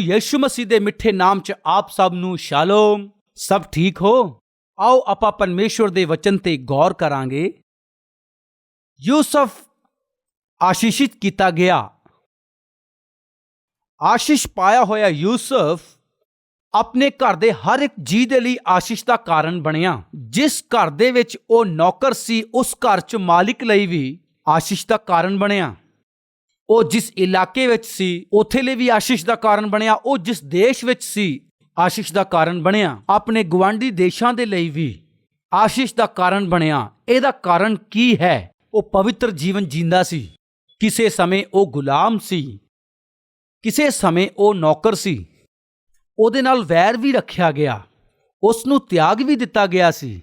ਪ੍ਰਭੂ ਯੀਸ਼ੂ ਮਸੀਹ ਦੇ ਮਿੱਠੇ ਨਾਮ 'ਚ ਆਪ ਸਭ ਨੂੰ ਸ਼ਾਲੋਮ। ਸਭ ਠੀਕ ਹੋ? ਆਓ ਆਪਾਂ ਪਰਮੇਸ਼ਵਰ ਦੇ ਵਚਨ ਤੇ ਗੌਰ ਕਰਾਂਗੇ। ਯੂਸਫ ਆਸ਼ੀਸ਼ਿਤ ਕੀਤਾ ਗਿਆ। ਆਸ਼ੀਸ਼ ਪਾਇਆ ਹੋਇਆ ਯੂਸਫ ਆਪਣੇ ਘਰ ਦੇ ਹਰ ਇੱਕ ਜੀ ਦੇ ਲਈ ਆਸ਼ੀਸ਼ ਦਾ ਕਾਰਨ ਬਣਿਆ। ਜਿਸ ਘਰ ਦੇ ਵਿੱਚ ਉਹ ਨੌਕਰ ਸੀ, ਉਸ ਘਰ 'ਚ ਮਾਲਿਕ ਲਈ ਵੀ ਆਸ਼ੀਸ਼ ਦਾ ਕਾਰਨ ਬਣਿਆ। ਉਹ ਜਿਸ ਇਲਾਕੇ ਵਿੱਚ ਸੀ, ਉੱਥੇ ਲਈ ਵੀ ਆਸ਼ੀਸ਼ ਦਾ ਕਾਰਨ ਬਣਿਆ, ਉਹ ਜਿਸ ਦੇਸ਼ ਵਿੱਚ ਸੀ, ਆਸ਼ੀਸ਼ ਦਾ ਕਾਰਨ ਬਣਿਆ। ਆਪਣੇ ਗਵਾਂਢੀ ਦੇਸ਼ਾਂ ਦੇ ਲਈ ਵੀ ਆਸ਼ੀਸ਼ ਦਾ ਕਾਰਨ ਬਣਿਆ। ਇਹਦਾ ਕਾਰਨ ਕੀ ਹੈ? ਉਹ ਪਵਿੱਤਰ ਜੀਵਨ ਜੀਂਦਾ ਸੀ। ਕਿਸੇ ਸਮੇਂ ਉਹ ਗੁਲਾਮ ਸੀ। ਕਿਸੇ ਸਮੇਂ ਉਹ ਨੌਕਰ ਸੀ। ਉਹਦੇ ਨਾਲ ਵੈਰ ਵੀ ਰੱਖਿਆ ਗਿਆ। ਉਸ ਨੂੰ ਤਿਆਗ ਵੀ ਦਿੱਤਾ ਗਿਆ ਸੀ।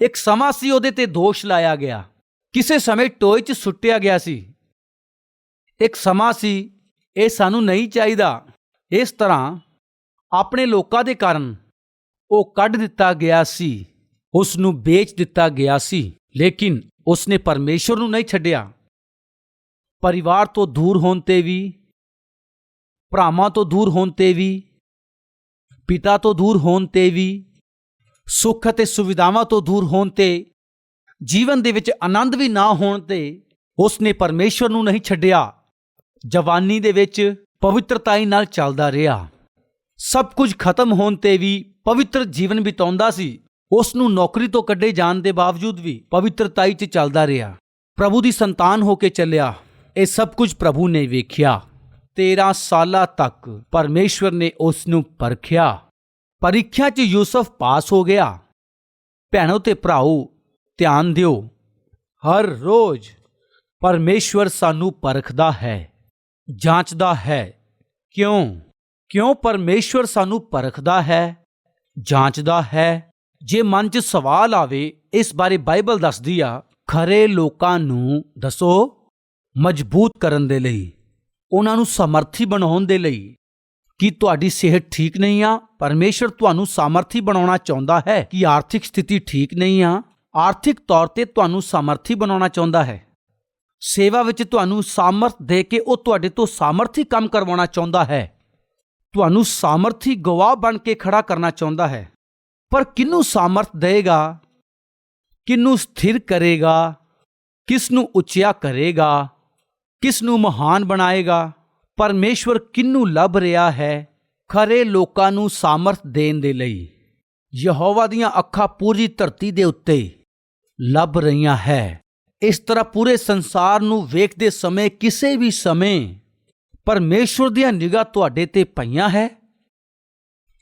ਇੱਕ ਸਮਾਂ ਸੀ ਉਹਦੇ ਤੇ ਦੋਸ਼ ਲਾਇਆ ਗਿਆ। ਕਿਸੇ ਸਮੇਂ ਟੋਏ 'ਚ ਸੁੱਟਿਆ ਗਿਆ ਸੀ। ਇੱਕ ਸਮਾਂ ਸੀ, ਇਹ ਸਾਨੂੰ ਨਹੀਂ ਚਾਹੀਦਾ। ਇਸ ਤਰ੍ਹਾਂ ਆਪਣੇ ਲੋਕਾਂ ਦੇ ਕਾਰਨ ਉਹ ਕੱਢ ਦਿੱਤਾ ਗਿਆ ਸੀ ਉਸ ਨੂੰ ਵੇਚ ਦਿੱਤਾ ਗਿਆ ਸੀ, ਲੇਕਿਨ ਉਸਨੇ ਪਰਮੇਸ਼ਵਰ ਨੂੰ ਨਹੀਂ ਛੱਡਿਆ। ਪਰਿਵਾਰ ਤੋਂ ਦੂਰ ਹੋਣ ਤੇ ਵੀ, ਭਰਾਵਾਂ ਤੋਂ ਦੂਰ ਹੋਣ ਤੇ ਵੀ, ਪਿਤਾ ਤੋਂ ਦੂਰ ਹੋਣ ਤੇ ਵੀ, ਸੁੱਖ ਅਤੇ ਸੁਵਿਧਾਵਾਂ ਤੋਂ ਦੂਰ ਹੋਣ ਤੇ, ਜੀਵਨ ਦੇ ਵਿੱਚ ਆਨੰਦ ਵੀ ਨਾ ਹੋਣ ਤੇ ਉਸਨੇ ਪਰਮੇਸ਼ਵਰ ਨੂੰ ਨਹੀਂ ਛੱਡਿਆ। ਜਵਾਨੀ ਦੇ ਵਿੱਚ ਪਵਿੱਤਰਤਾਈ ਨਾਲ ਚੱਲਦਾ ਰਿਹਾ। ਸਭ ਕੁਝ ਖਤਮ ਹੋਣ ਤੇ ਵੀ ਪਵਿੱਤਰ ਜੀਵਨ ਬਿਤਾਉਂਦਾ ਸੀ। ਉਸ ਨੂੰ ਨੌਕਰੀ ਤੋਂ ਕੱਢੇ ਜਾਣ ਦੇ ਬਾਵਜੂਦ ਵੀ ਪਵਿੱਤਰਤਾਈ 'ਚ ਚੱਲਦਾ ਰਿਹਾ। ਪ੍ਰਭੂ ਦੀ ਸੰਤਾਨ ਹੋ ਕੇ ਚੱਲਿਆ। ਇਹ ਸਭ ਕੁਝ ਪ੍ਰਭੂ ਨੇ ਵੇਖਿਆ। 13 ਸਾਲਾਂ ਤੱਕ ਪਰਮੇਸ਼ਵਰ ਨੇ ਉਸ ਨੂੰ ਪਰਖਿਆ। ਪਰੀਖਿਆ 'ਚ ਯੂਸਫ ਪਾਸ ਹੋ ਗਿਆ। ਭੈਣੋ ਤੇ ਭਰਾਓ, ਧਿਆਨ ਦਿਓ। ਹਰ ਰੋਜ਼ ਪਰਮੇਸ਼ਵਰ ਸਾਨੂੰ ਪਰਖਦਾ ਹੈ। ਜਾਂਚਦਾ ਹੈ। ਕਿਉਂ? ਕਿਉਂ ਪਰਮੇਸ਼ਵਰ ਸਾਨੂੰ ਪਰਖਦਾ ਹੈ, ਜਾਂਚਦਾ ਹੈ? ਜੇ ਮਨ 'ਚ ਸਵਾਲ ਆਵੇ, ਇਸ ਬਾਰੇ ਬਾਈਬਲ ਦੱਸਦੀ ਆ, ਖਰੇ ਲੋਕਾਂ ਨੂੰ ਦੱਸੋ, ਮਜ਼ਬੂਤ ਕਰਨ ਦੇ ਲਈ, ਉਹਨਾਂ ਨੂੰ ਸਮਰਥੀ ਬਣਾਉਣ ਦੇ ਲਈ, ਕਿ ਤੁਹਾਡੀ ਸਿਹਤ ਠੀਕ ਨਹੀਂ ਆ? ਪਰਮੇਸ਼ਰ ਤੁਹਾਨੂੰ ਸਮਰਥੀ ਬਣਾਉਣਾ ਚਾਹੁੰਦਾ ਹੈ ਕਿ ਆਰਥਿਕ ਸਥਿਤੀ ਠੀਕ ਨਹੀਂ ਆ? ਆਰਥਿਕ ਤੌਰ ਤੇ ਤੁਹਾਨੂੰ ਸਮਰਥੀ ਬਣਾਉਣਾ ਚਾਹੁੰਦਾ ਹੈ। ਸੇਵਾ ਵਿੱਚ ਤੁਹਾਨੂੰ ਸਾਮਰਥ ਦੇ ਕੇ ਉਹ ਤੁਹਾਡੇ ਤੋਂ ਸਾਮਰਥੀ ਕੰਮ ਕਰਵਾਉਣਾ ਚਾਹੁੰਦਾ ਹੈ। ਤੁਹਾਨੂੰ ਸਾਮਰਥੀ ਗਵਾਹ ਬਣ ਕੇ ਖੜਾ ਕਰਨਾ ਚਾਹੁੰਦਾ ਹੈ। ਪਰ ਕਿਨੂੰ ਸਾਮਰਥ ਦੇਗਾ ਕਿਨੂੰ ਸਥਿਰ ਕਰੇਗਾ? ਕਿਸ ਨੂੰ ਉੱਚਿਆ ਕਰੇਗਾ? ਕਿਸ ਨੂੰ ਮਹਾਨ ਬਣਾਏਗਾ? ਪਰਮੇਸ਼ਵਰ ਕਿਨੂੰ ਲੱਭ ਰਿਹਾ ਹੈ? ਖਰੇ ਲੋਕਾਂ ਨੂੰ ਸਾਮਰਥ ਦੇਣ ਦੇ ਲਈ। ਯਹੋਵਾ ਦੀਆਂ ਅੱਖਾਂ ਪੂਰੀ ਧਰਤੀ ਦੇ ਉੱਤੇ ਲੱਭ ਰਹੀਆਂ ਹੈ। ਇਸ ਤਰ੍ਹਾਂ ਪੂਰੇ ਸੰਸਾਰ ਨੂੰ ਵੇਖਦੇ ਸਮੇਂ, ਕਿਸੇ ਵੀ ਸਮੇਂ ਪਰਮੇਸ਼ਵਰ ਦੀਆਂ ਨਿਗਾਹ ਤੁਹਾਡੇ ਤੇ ਪਈਆਂ ਹੈ?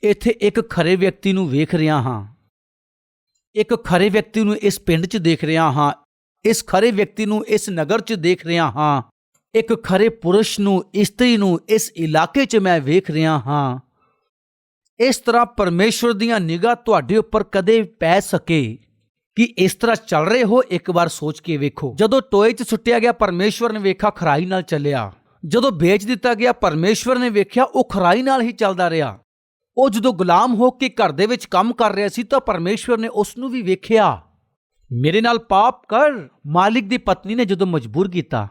ਇੱਥੇ ਇੱਕ ਖਰੇ ਵਿਅਕਤੀ ਨੂੰ ਵੇਖ ਰਿਹਾ ਹਾਂ। ਇੱਕ ਖਰੇ ਵਿਅਕਤੀ ਨੂੰ ਇਸ ਪਿੰਡ 'ਚ ਦੇਖ ਰਿਹਾ ਹਾਂ। ਇਸ ਖਰੇ ਵਿਅਕਤੀ ਨੂੰ ਇਸ ਨਗਰ 'ਚ ਦੇਖ ਰਿਹਾ ਹਾਂ। ਇੱਕ ਖਰੇ ਪੁਰਸ਼ ਨੂੰ, ਇਸਤਰੀ ਨੂੰ ਇਸ ਇਲਾਕੇ 'ਚ ਮੈਂ ਵੇਖ ਰਿਹਾ ਹਾਂ। ਇਸ ਤਰ੍ਹਾਂ ਪਰਮੇਸ਼ਵਰ ਦੀਆਂ ਨਿਗਾਹ ਤੁਹਾਡੇ ਉੱਪਰ ਕਦੇ ਪੈ ਸਕੇ। ਕਿ ਇਸ ਤਰ੍ਹਾਂ ਚੱਲ ਰਹੇ ਹੋ, ਇੱਕ ਵਾਰ ਸੋਚ ਕੇ ਵੇਖੋ। ਜਦੋਂ ਟੋਏ 'ਚ ਸੁੱਟਿਆ ਗਿਆ, ਪਰਮੇਸ਼ਵਰ ਨੇ ਵੇਖਾ ਖਰਾਈ ਨਾਲ ਚੱਲਿਆ। ਜਦੋਂ ਵੇਚ ਦਿੱਤਾ ਗਿਆ, ਪਰਮੇਸ਼ਵਰ ਨੇ ਵੇਖਿਆ, ਉਹ ਖਰਾਈ ਨਾਲ ਹੀ ਚੱਲਦਾ ਰਿਹਾ। ਉਹ ਜਦੋਂ ਗੁਲਾਮ ਹੋ ਕੇ ਘਰ ਦੇ ਵਿੱਚ ਕੰਮ ਕਰ ਰਿਹਾ ਸੀ, ਤਾਂ ਪਰਮੇਸ਼ਵਰ ਨੇ ਉਸ ਨੂੰ ਵੀ ਵੇਖਿਆ। ਮੇਰੇ ਨਾਲ ਪਾਪ ਕਰ। ਮਾਲਿਕ ਦੀ ਪਤਨੀ ਨੇ ਜਦੋਂ ਮਜਬੂਰ ਕੀਤਾ,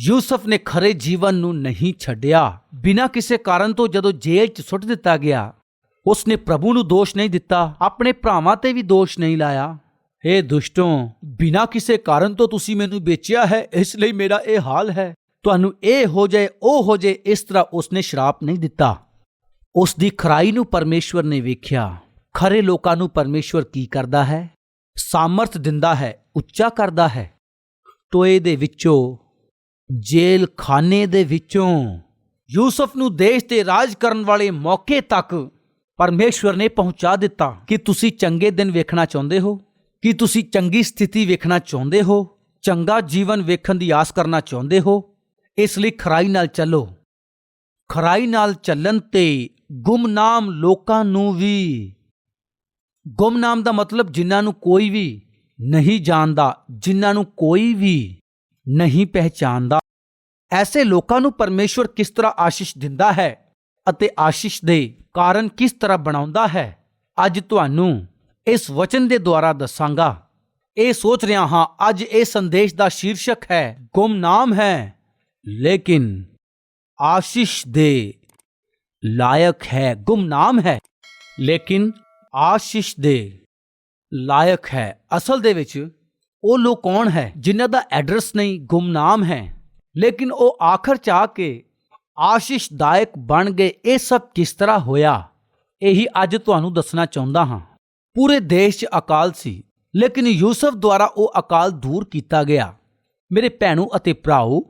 ਯੂਸਫ ਨੇ ਖਰੇ ਜੀਵਨ ਨੂੰ ਨਹੀਂ ਛੱਡਿਆ। ਬਿਨਾਂ ਕਿਸੇ ਕਾਰਨ ਤੋਂ ਜਦੋਂ ਜੇਲ੍ਹ 'ਚ ਸੁੱਟ ਦਿੱਤਾ ਗਿਆ, ਉਸਨੇ ਪ੍ਰਭੂ ਨੂੰ ਦੋਸ਼ ਨਹੀਂ ਦਿੱਤਾ, ਆਪਣੇ ਭਰਾਵਾਂ ਤੇ ਵੀ ਦੋਸ਼ ਨਹੀਂ ਲਾਇਆ। ਏ ਦੁਸ਼ਟੋ, ਬਿਨਾਂ ਕਿਸੇ ਕਾਰਨ ਤੋਂ ਤੁਸੀਂ ਮੈਨੂੰ ਵੇਚਿਆ ਹੈ, ਇਸ ਲਈ ਮੇਰਾ ਇਹ ਹਾਲ ਹੈ। ਤੁਹਾਨੂੰ ਇਹ ਹੋ ਜਾਏ, ਉਹ ਹੋ ਜਾਏ, ਇਸ ਤਰ੍ਹਾਂ ਉਸਨੇ ਸ਼ਰਾਪ ਨਹੀਂ ਦਿੱਤਾ। ਉਸ ਦੀ ਖਰਾਈ ਨੂੰ ਪਰਮੇਸ਼ਵਰ ਨੇ ਵੇਖਿਆ। ਖਰੇ ਲੋਕਾਂ ਨੂੰ ਪਰਮੇਸ਼ਵਰ ਕੀ ਕਰਦਾ ਹੈ? ਸਾਮਰਥ ਦਿੰਦਾ ਹੈ, ਉੱਚਾ ਕਰਦਾ ਹੈ। ਟੋਏ ਦੇ ਵਿੱਚੋਂ ਜੇਲ ਖਾਨੇ ਦੇ ਵਿੱਚੋਂ, ਯੂਸਫ ਨੂੰ ਦੇਸ਼ ਤੇ ਰਾਜ ਕਰਨ ਵਾਲੇ ਮੌਕੇ ਤੱਕ ਪਰਮੇਸ਼ਵਰ ਨੇ ਪਹੁੰਚਾ ਦਿੱਤਾ। ਕਿ ਤੁਸੀਂ ਚੰਗੇ ਦਿਨ ਵੇਖਣਾ ਚਾਹੁੰਦੇ ਹੋ? ਕੀ ਤੁਸੀਂ ਚੰਗੀ ਸਥਿਤੀ ਵੇਖਣਾ ਚਾਹੁੰਦੇ ਹੋ? ਚੰਗਾ ਜੀਵਨ ਵੇਖਣ ਦੀ ਆਸ ਕਰਨਾ ਚਾਹੁੰਦੇ ਹੋ? ਇਸ ਲਈ ਖਰਾਈ ਨਾਲ ਚੱਲੋ। ਖਰਾਈ ਨਾਲ ਚੱਲਣ ਤੇ ਗੁੰਮਨਾਮ ਲੋਕਾਂ ਨੂੰ ਵੀ। ਗੁੰਮਨਾਮ ਦਾ ਮਤਲਬ ਜਿਨ੍ਹਾਂ ਨੂੰ ਕੋਈ ਵੀ ਨਹੀਂ ਜਾਣਦਾ, ਜਿਨ੍ਹਾਂ ਨੂੰ ਕੋਈ ਵੀ ਨਹੀਂ ਪਹਿਚਾਨਦਾ ਐਸੇ ਲੋਕਾਂ ਨੂੰ ਪਰਮੇਸ਼ਵਰ ਕਿਸ ਤਰ੍ਹਾਂ ਆਸ਼ੀਸ਼ ਦਿੰਦਾ ਹੈ ਅਤੇ ਆਸ਼ੀਸ਼ ਦੇ ਕਾਰਨ ਕਿਸ ਤਰ੍ਹਾਂ ਬਣਾਉਂਦਾ ਹੈ? ਅੱਜ ਤੁਹਾਨੂੰ ਇਸ ਵਚਨ ਦੇ ਦੁਆਰਾ ਦੱਸਾਂਗਾ। ਇਹ ਸੋਚ ਰਿਹਾ ਹਾਂ, ਅੱਜ ਇਹ ਸੰਦੇਸ਼ ਦਾ ਸ਼ੀਰਸ਼ਕ ਹੈ, ਗੁਮਨਾਮ ਹੈ। ਲੇਕਿਨ ਆਸ਼ੀਸ਼ ਦੇ ਲਾਇਕ ਹੈ, ਗੁਮਨਾਮ ਹੈ। ਲੇਕਿਨ ਆਸ਼ੀਸ਼ ਦੇ ਲਾਇਕ ਹੈ, ਅਸਲ ਦੇ ਵਿੱਚ ਉਹ ਲੋਕ ਕੌਣ ਹੈ, ਜਿਨ੍ਹਾਂ ਦਾ ਐਡਰੈਸ ਨਹੀਂ, ਗੁਮਨਾਮ ਹੈ। ਲੇਕਿਨ ਉਹ ਆਖਰ ਚ ਆ ਕੇ ਆਸ਼ੀਸ਼ਦਾਇਕ ਬਣ ਗਏ, ਇਹ ਸਭ ਕਿਸ ਤਰ੍ਹਾਂ ਹੋਇਆ? ਇਹੀ ਅੱਜ ਤੁਹਾਨੂੰ ਦੱਸਣਾ ਚਾਹੁੰਦਾ ਹਾਂ। ਪੂਰੇ ਦੇਸ਼ 'ਚ ਅਕਾਲ ਸੀ, ਲੇਕਿਨ ਯੂਸਫ ਦੁਆਰਾ ਉਹ ਅਕਾਲ ਦੂਰ ਕੀਤਾ ਗਿਆ। ਮੇਰੇ ਭੈਣੋ ਅਤੇ ਭਰਾਓ,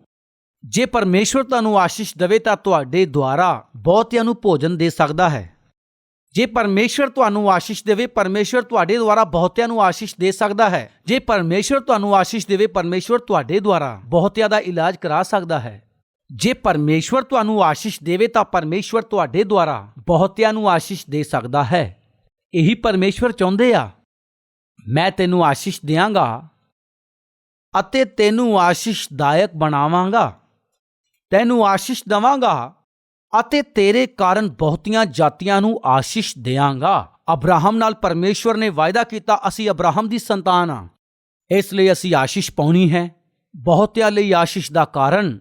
ਜੇ ਪਰਮੇਸ਼ਵਰ ਤੁਹਾਨੂੰ ਆਸ਼ੀਸ਼ ਦੇਵੇ ਤਾਂ ਤੁਹਾਡੇ ਦੁਆਰਾ ਬਹੁਤਿਆਂ ਨੂੰ ਭੋਜਨ ਦੇ ਸਕਦਾ ਹੈ। ਜੇ ਪਰਮੇਸ਼ਵਰ ਤੁਹਾਨੂੰ ਆਸ਼ੀਸ਼ ਦੇਵੇ, ਪਰਮੇਸ਼ਵਰ ਤੁਹਾਡੇ ਦੁਆਰਾ ਬਹੁਤਿਆਂ ਨੂੰ ਆਸ਼ੀਸ਼ ਦੇ ਸਕਦਾ ਹੈ। ਜੇ ਪਰਮੇਸ਼ਵਰ ਤੁਹਾਨੂੰ ਆਸ਼ੀਸ਼ ਦੇਵੇ, ਪਰਮੇਸ਼ਵਰ ਤੁਹਾਡੇ ਦੁਆਰਾ ਬਹੁਤਿਆਂ ਦਾ ਇਲਾਜ ਕਰਾ ਸਕਦਾ ਹੈ। ਜੇ ਪਰਮੇਸ਼ਵਰ ਤੁਹਾਨੂੰ ਆਸ਼ੀਸ਼ ਦੇਵੇ ਤਾਂ ਪਰਮੇਸ਼ਵਰ ਤੁਹਾਡੇ ਦੁਆਰਾ ਬਹੁਤਿਆਂ ਨੂੰ ਆਸ਼ੀਸ਼ ਦੇ ਸਕਦਾ ਹੈ। ਇਹੀ ਪਰਮੇਸ਼ਵਰ ਚਾਹੁੰਦੇ ਆ। ਮੈਂ ਤੈਨੂੰ ਆਸ਼ੀਸ਼ ਦਿਆਂਗਾ ਅਤੇ ਤੈਨੂੰ ਆਸ਼ੀਸ਼ਦਾਇਕ ਬਣਾਵਾਂਗਾ। ਤੈਨੂੰ ਆਸ਼ੀਸ਼ ਦਵਾਂਗਾ ਅਤੇ ਤੇਰੇ ਕਾਰਨ ਬਹੁਤੀਆਂ ਜਾਤੀਆਂ ਨੂੰ ਆਸ਼ੀਸ਼ ਦਿਆਂਗਾ। ਅਬਰਾਹਮ ਨਾਲ ਪਰਮੇਸ਼ਵਰ ਨੇ ਵਾਅਦਾ ਕੀਤਾ, ਅਸੀਂ ਅਬਰਾਹਮ ਦੀ ਸੰਤਾਨ ਆ। ਇਸ ਲਈ ਅਸੀਂ ਆਸ਼ੀਸ਼ ਪਾਉਣੀ ਹੈ। ਬਹੁਤਿਆਂ ਲਈ ਆਸ਼ੀਸ਼ ਦਾ ਕਾਰਨ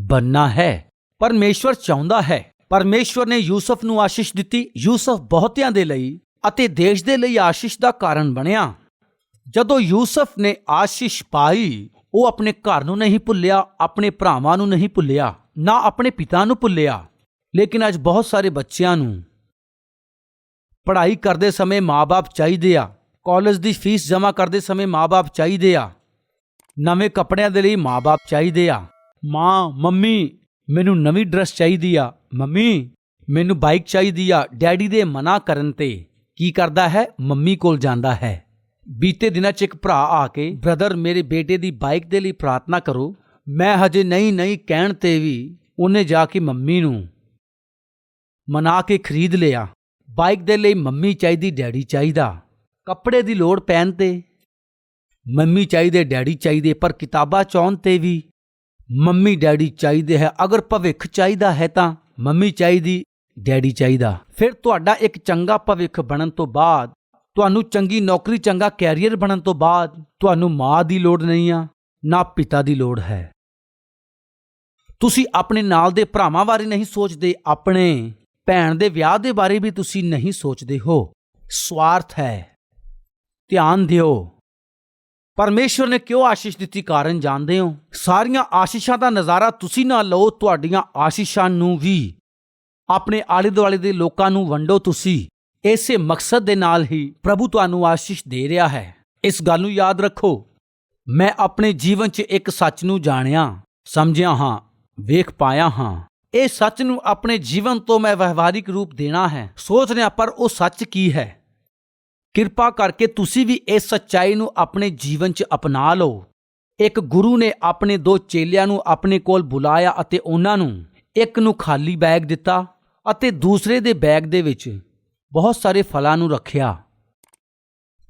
ਬੰਨਾ ਹੈ। ਪਰਮੇਸ਼ਵਰ ਚਾਹੁੰਦਾ ਹੈ। ਪਰਮੇਸ਼ਵਰ ਨੇ ਯੂਸਫ ਨੂੰ ਆਸ਼ੀਸ਼ ਦਿੱਤੀ। ਯੂਸਫ ਬਹੁਤਿਆਂ ਦੇ ਲਈ ਅਤੇ ਦੇਸ਼ ਦੇ ਲਈ ਆਸ਼ੀਸ਼ ਦਾ ਕਾਰਨ ਬਣਿਆ। ਜਦੋਂ ਯੂਸਫ ਨੇ ਆਸ਼ੀਸ਼ ਪਾਈ, ਉਹ ਆਪਣੇ ਘਰ ਨੂੰ ਨਹੀਂ ਭੁੱਲਿਆ, ਆਪਣੇ ਭਰਾਵਾਂ ਨੂੰ ਨਹੀਂ ਭੁੱਲਿਆ, ਨਾ ਆਪਣੇ ਪਿਤਾ ਨੂੰ ਭੁੱਲਿਆ। ਲੇਕਿਨ ਅੱਜ ਬਹੁਤ ਸਾਰੇ ਬੱਚਿਆਂ ਨੂੰ ਪੜ੍ਹਾਈ ਕਰਦੇ ਸਮੇਂ ਮਾਪੇ ਚਾਹੀਦੇ ਆ, ਕਾਲਜ ਦੀ ਫੀਸ ਜਮ੍ਹਾਂ ਕਰਦੇ ਸਮੇਂ ਮਾਪੇ ਚਾਹੀਦੇ ਆ, ਨਵੇਂ ਕੱਪੜਿਆਂ ਦੇ ਲਈ ਮਾਪੇ ਚਾਹੀਦੇ ਆ। ਮਾਂ, ਮੰਮੀ, ਮੈਨੂੰ ਨਵੀਂ ਡਰੈਸ ਚਾਹੀਦੀ ਆ, ਮੰਮੀ, ਮੈਨੂੰ ਬਾਈਕ ਚਾਹੀਦੀ ਆ, ਡੈਡੀ ਦੇ ਮਨਾ ਕਰਨ ਤੇ। ਕੀ ਕਰਦਾ ਹੈ? ਮੰਮੀ ਕੋਲ ਜਾਂਦਾ ਹੈ। ਬੀਤੇ ਦਿਨਾਂ 'ਚ ਇੱਕ ਭਰਾ ਆ ਕੇ, ਬ੍ਰਦਰ, ਮੇਰੇ ਬੇਟੇ ਦੀ ਬਾਈਕ ਦੇ ਲਈ ਪ੍ਰਾਰਥਨਾ ਕਰੋ। ਮੈਂ ਹਜੇ ਨਹੀਂ ਨਹੀਂ ਕਹਿਣ ਤੇ ਵੀ ਉਹਨੇ ਜਾ ਕੇ ਮੰਮੀ ਨੂੰ ਮਨਾ ਕੇ ਖਰੀਦ ਲਿਆ। ਬਾਈਕ ਦੇ ਲਈ ਮੰਮੀ ਚਾਹੀਦੀ, ਡੈਡੀ ਚਾਹੀਦਾ। ਕੱਪੜੇ ਦੀ ਲੋੜ ਪੈਣ ਤੇ ਮੰਮੀ ਚਾਹੀਦੇ, ਡੈਡੀ ਚਾਹੀਦੇ, ਪਰ ਕਿਤਾਬਾਂ ਚਾਹਣ ਤੇ ਵੀ ਮੰਮੀ, ਡੈਡੀ ਚਾਹੀਦੇ ਹੈ। ਅਗਰ ਭਵਿੱਖ ਚਾਹੀਦਾ ਹੈ ਤਾਂ ਮੰਮੀ ਚਾਹੀਦੀ ਡੈਡੀ ਚਾਹੀਦਾ। ਫਿਰ ਤੁਹਾਡਾ ਇੱਕ ਚੰਗਾ ਭਵਿੱਖ ਬਣਨ ਤੋਂ ਬਾਅਦ, ਤੁਹਾਨੂੰ ਚੰਗੀ ਨੌਕਰੀ, ਚੰਗਾ ਕੈਰੀਅਰ ਬਣਨ ਤੋਂ ਬਾਅਦ ਤੁਹਾਨੂੰ ਮਾਂ ਦੀ ਲੋੜ ਨਹੀਂ ਆ, ਨਾ ਪਿਤਾ ਦੀ ਲੋੜ ਹੈ। ਤੁਸੀਂ ਆਪਣੇ ਨਾਲ ਦੇ ਭਰਾਵਾਂ ਬਾਰੇ ਨਹੀਂ ਸੋਚਦੇ, ਆਪਣੇ ਭੈਣ ਦੇ ਵਿਆਹ ਦੇ ਬਾਰੇ ਵੀ ਤੁਸੀਂ ਨਹੀਂ ਸੋਚਦੇ ਹੋ। ਸਵਾਰਥ ਹੈ। ਧਿਆਨ ਦਿਓ। ਪਰਮੇਸ਼ਵਰ ਨੇ ਕਿਉਂ ਆਸ਼ੀਸ਼ ਦਿੱਤੀ ਕਾਰਨ ਜਾਣਦੇ ਹੋ? ਸਾਰੀਆਂ ਆਸ਼ੀਸ਼ਾਂ ਦਾ ਨਜ਼ਾਰਾ ਤੁਸੀਂ ਨਾ ਲਓ, ਤੁਹਾਡੀਆਂ ਆਸ਼ੀਸ਼ਾਂ ਨੂੰ ਵੀ। ਆਪਣੇ ਆਲੇ ਦੁਆਲੇ ਦੇ ਲੋਕਾਂ ਨੂੰ ਵੰਡੋ ਤੁਸੀਂ। ਇਸੇ ਮਕਸਦ ਦੇ ਨਾਲ ਹੀ ਪ੍ਰਭੂ ਤੁਹਾਨੂੰ ਆਸ਼ੀਸ਼ ਦੇ ਰਿਹਾ ਹੈ। ਇਸ ਗੱਲ ਨੂੰ ਯਾਦ ਰੱਖੋ। ਮੈਂ ਆਪਣੇ ਜੀਵਨ 'ਚ ਇੱਕ ਸੱਚ ਨੂੰ ਜਾਣਿਆ, ਸਮਝਿਆ ਹਾਂ, ਵੇਖ ਪਾਇਆ ਹਾਂ। ਇਹ ਸੱਚ ਨੂੰ ਆਪਣੇ ਜੀਵਨ ਤੋਂ ਮੈਂ ਵਿਵਹਾਰਿਕ ਰੂਪ ਦੇਣਾ ਹੈ। ਸੋਚ ਰਿਹਾ, ਪਰ ਉਹ ਸੱਚ ਕੀ ਹੈ? ਕਿਰਪਾ ਕਰਕੇ ਤੁਸੀਂ ਵੀ ਇਸ ਸੱਚਾਈ ਨੂੰ ਆਪਣੇ ਜੀਵਨ 'ਚ ਅਪਣਾ ਲਓ। ਇੱਕ ਗੁਰੂ ਨੇ ਆਪਣੇ ਦੋ ਚੇਲਿਆਂ ਨੂੰ ਆਪਣੇ ਕੋਲ ਬੁਲਾਇਆ ਅਤੇ ਉਹਨਾਂ ਨੂੰ ਇੱਕ ਨੂੰ ਖਾਲੀ ਬੈਗ ਦਿੱਤਾ। ਅਤੇ ਦੂਸਰੇ ਦੇ ਬੈਗ ਦੇ ਵਿੱਚ ਬਹੁਤ ਸਾਰੇ ਫਲਾਂ ਨੂੰ ਰੱਖਿਆ।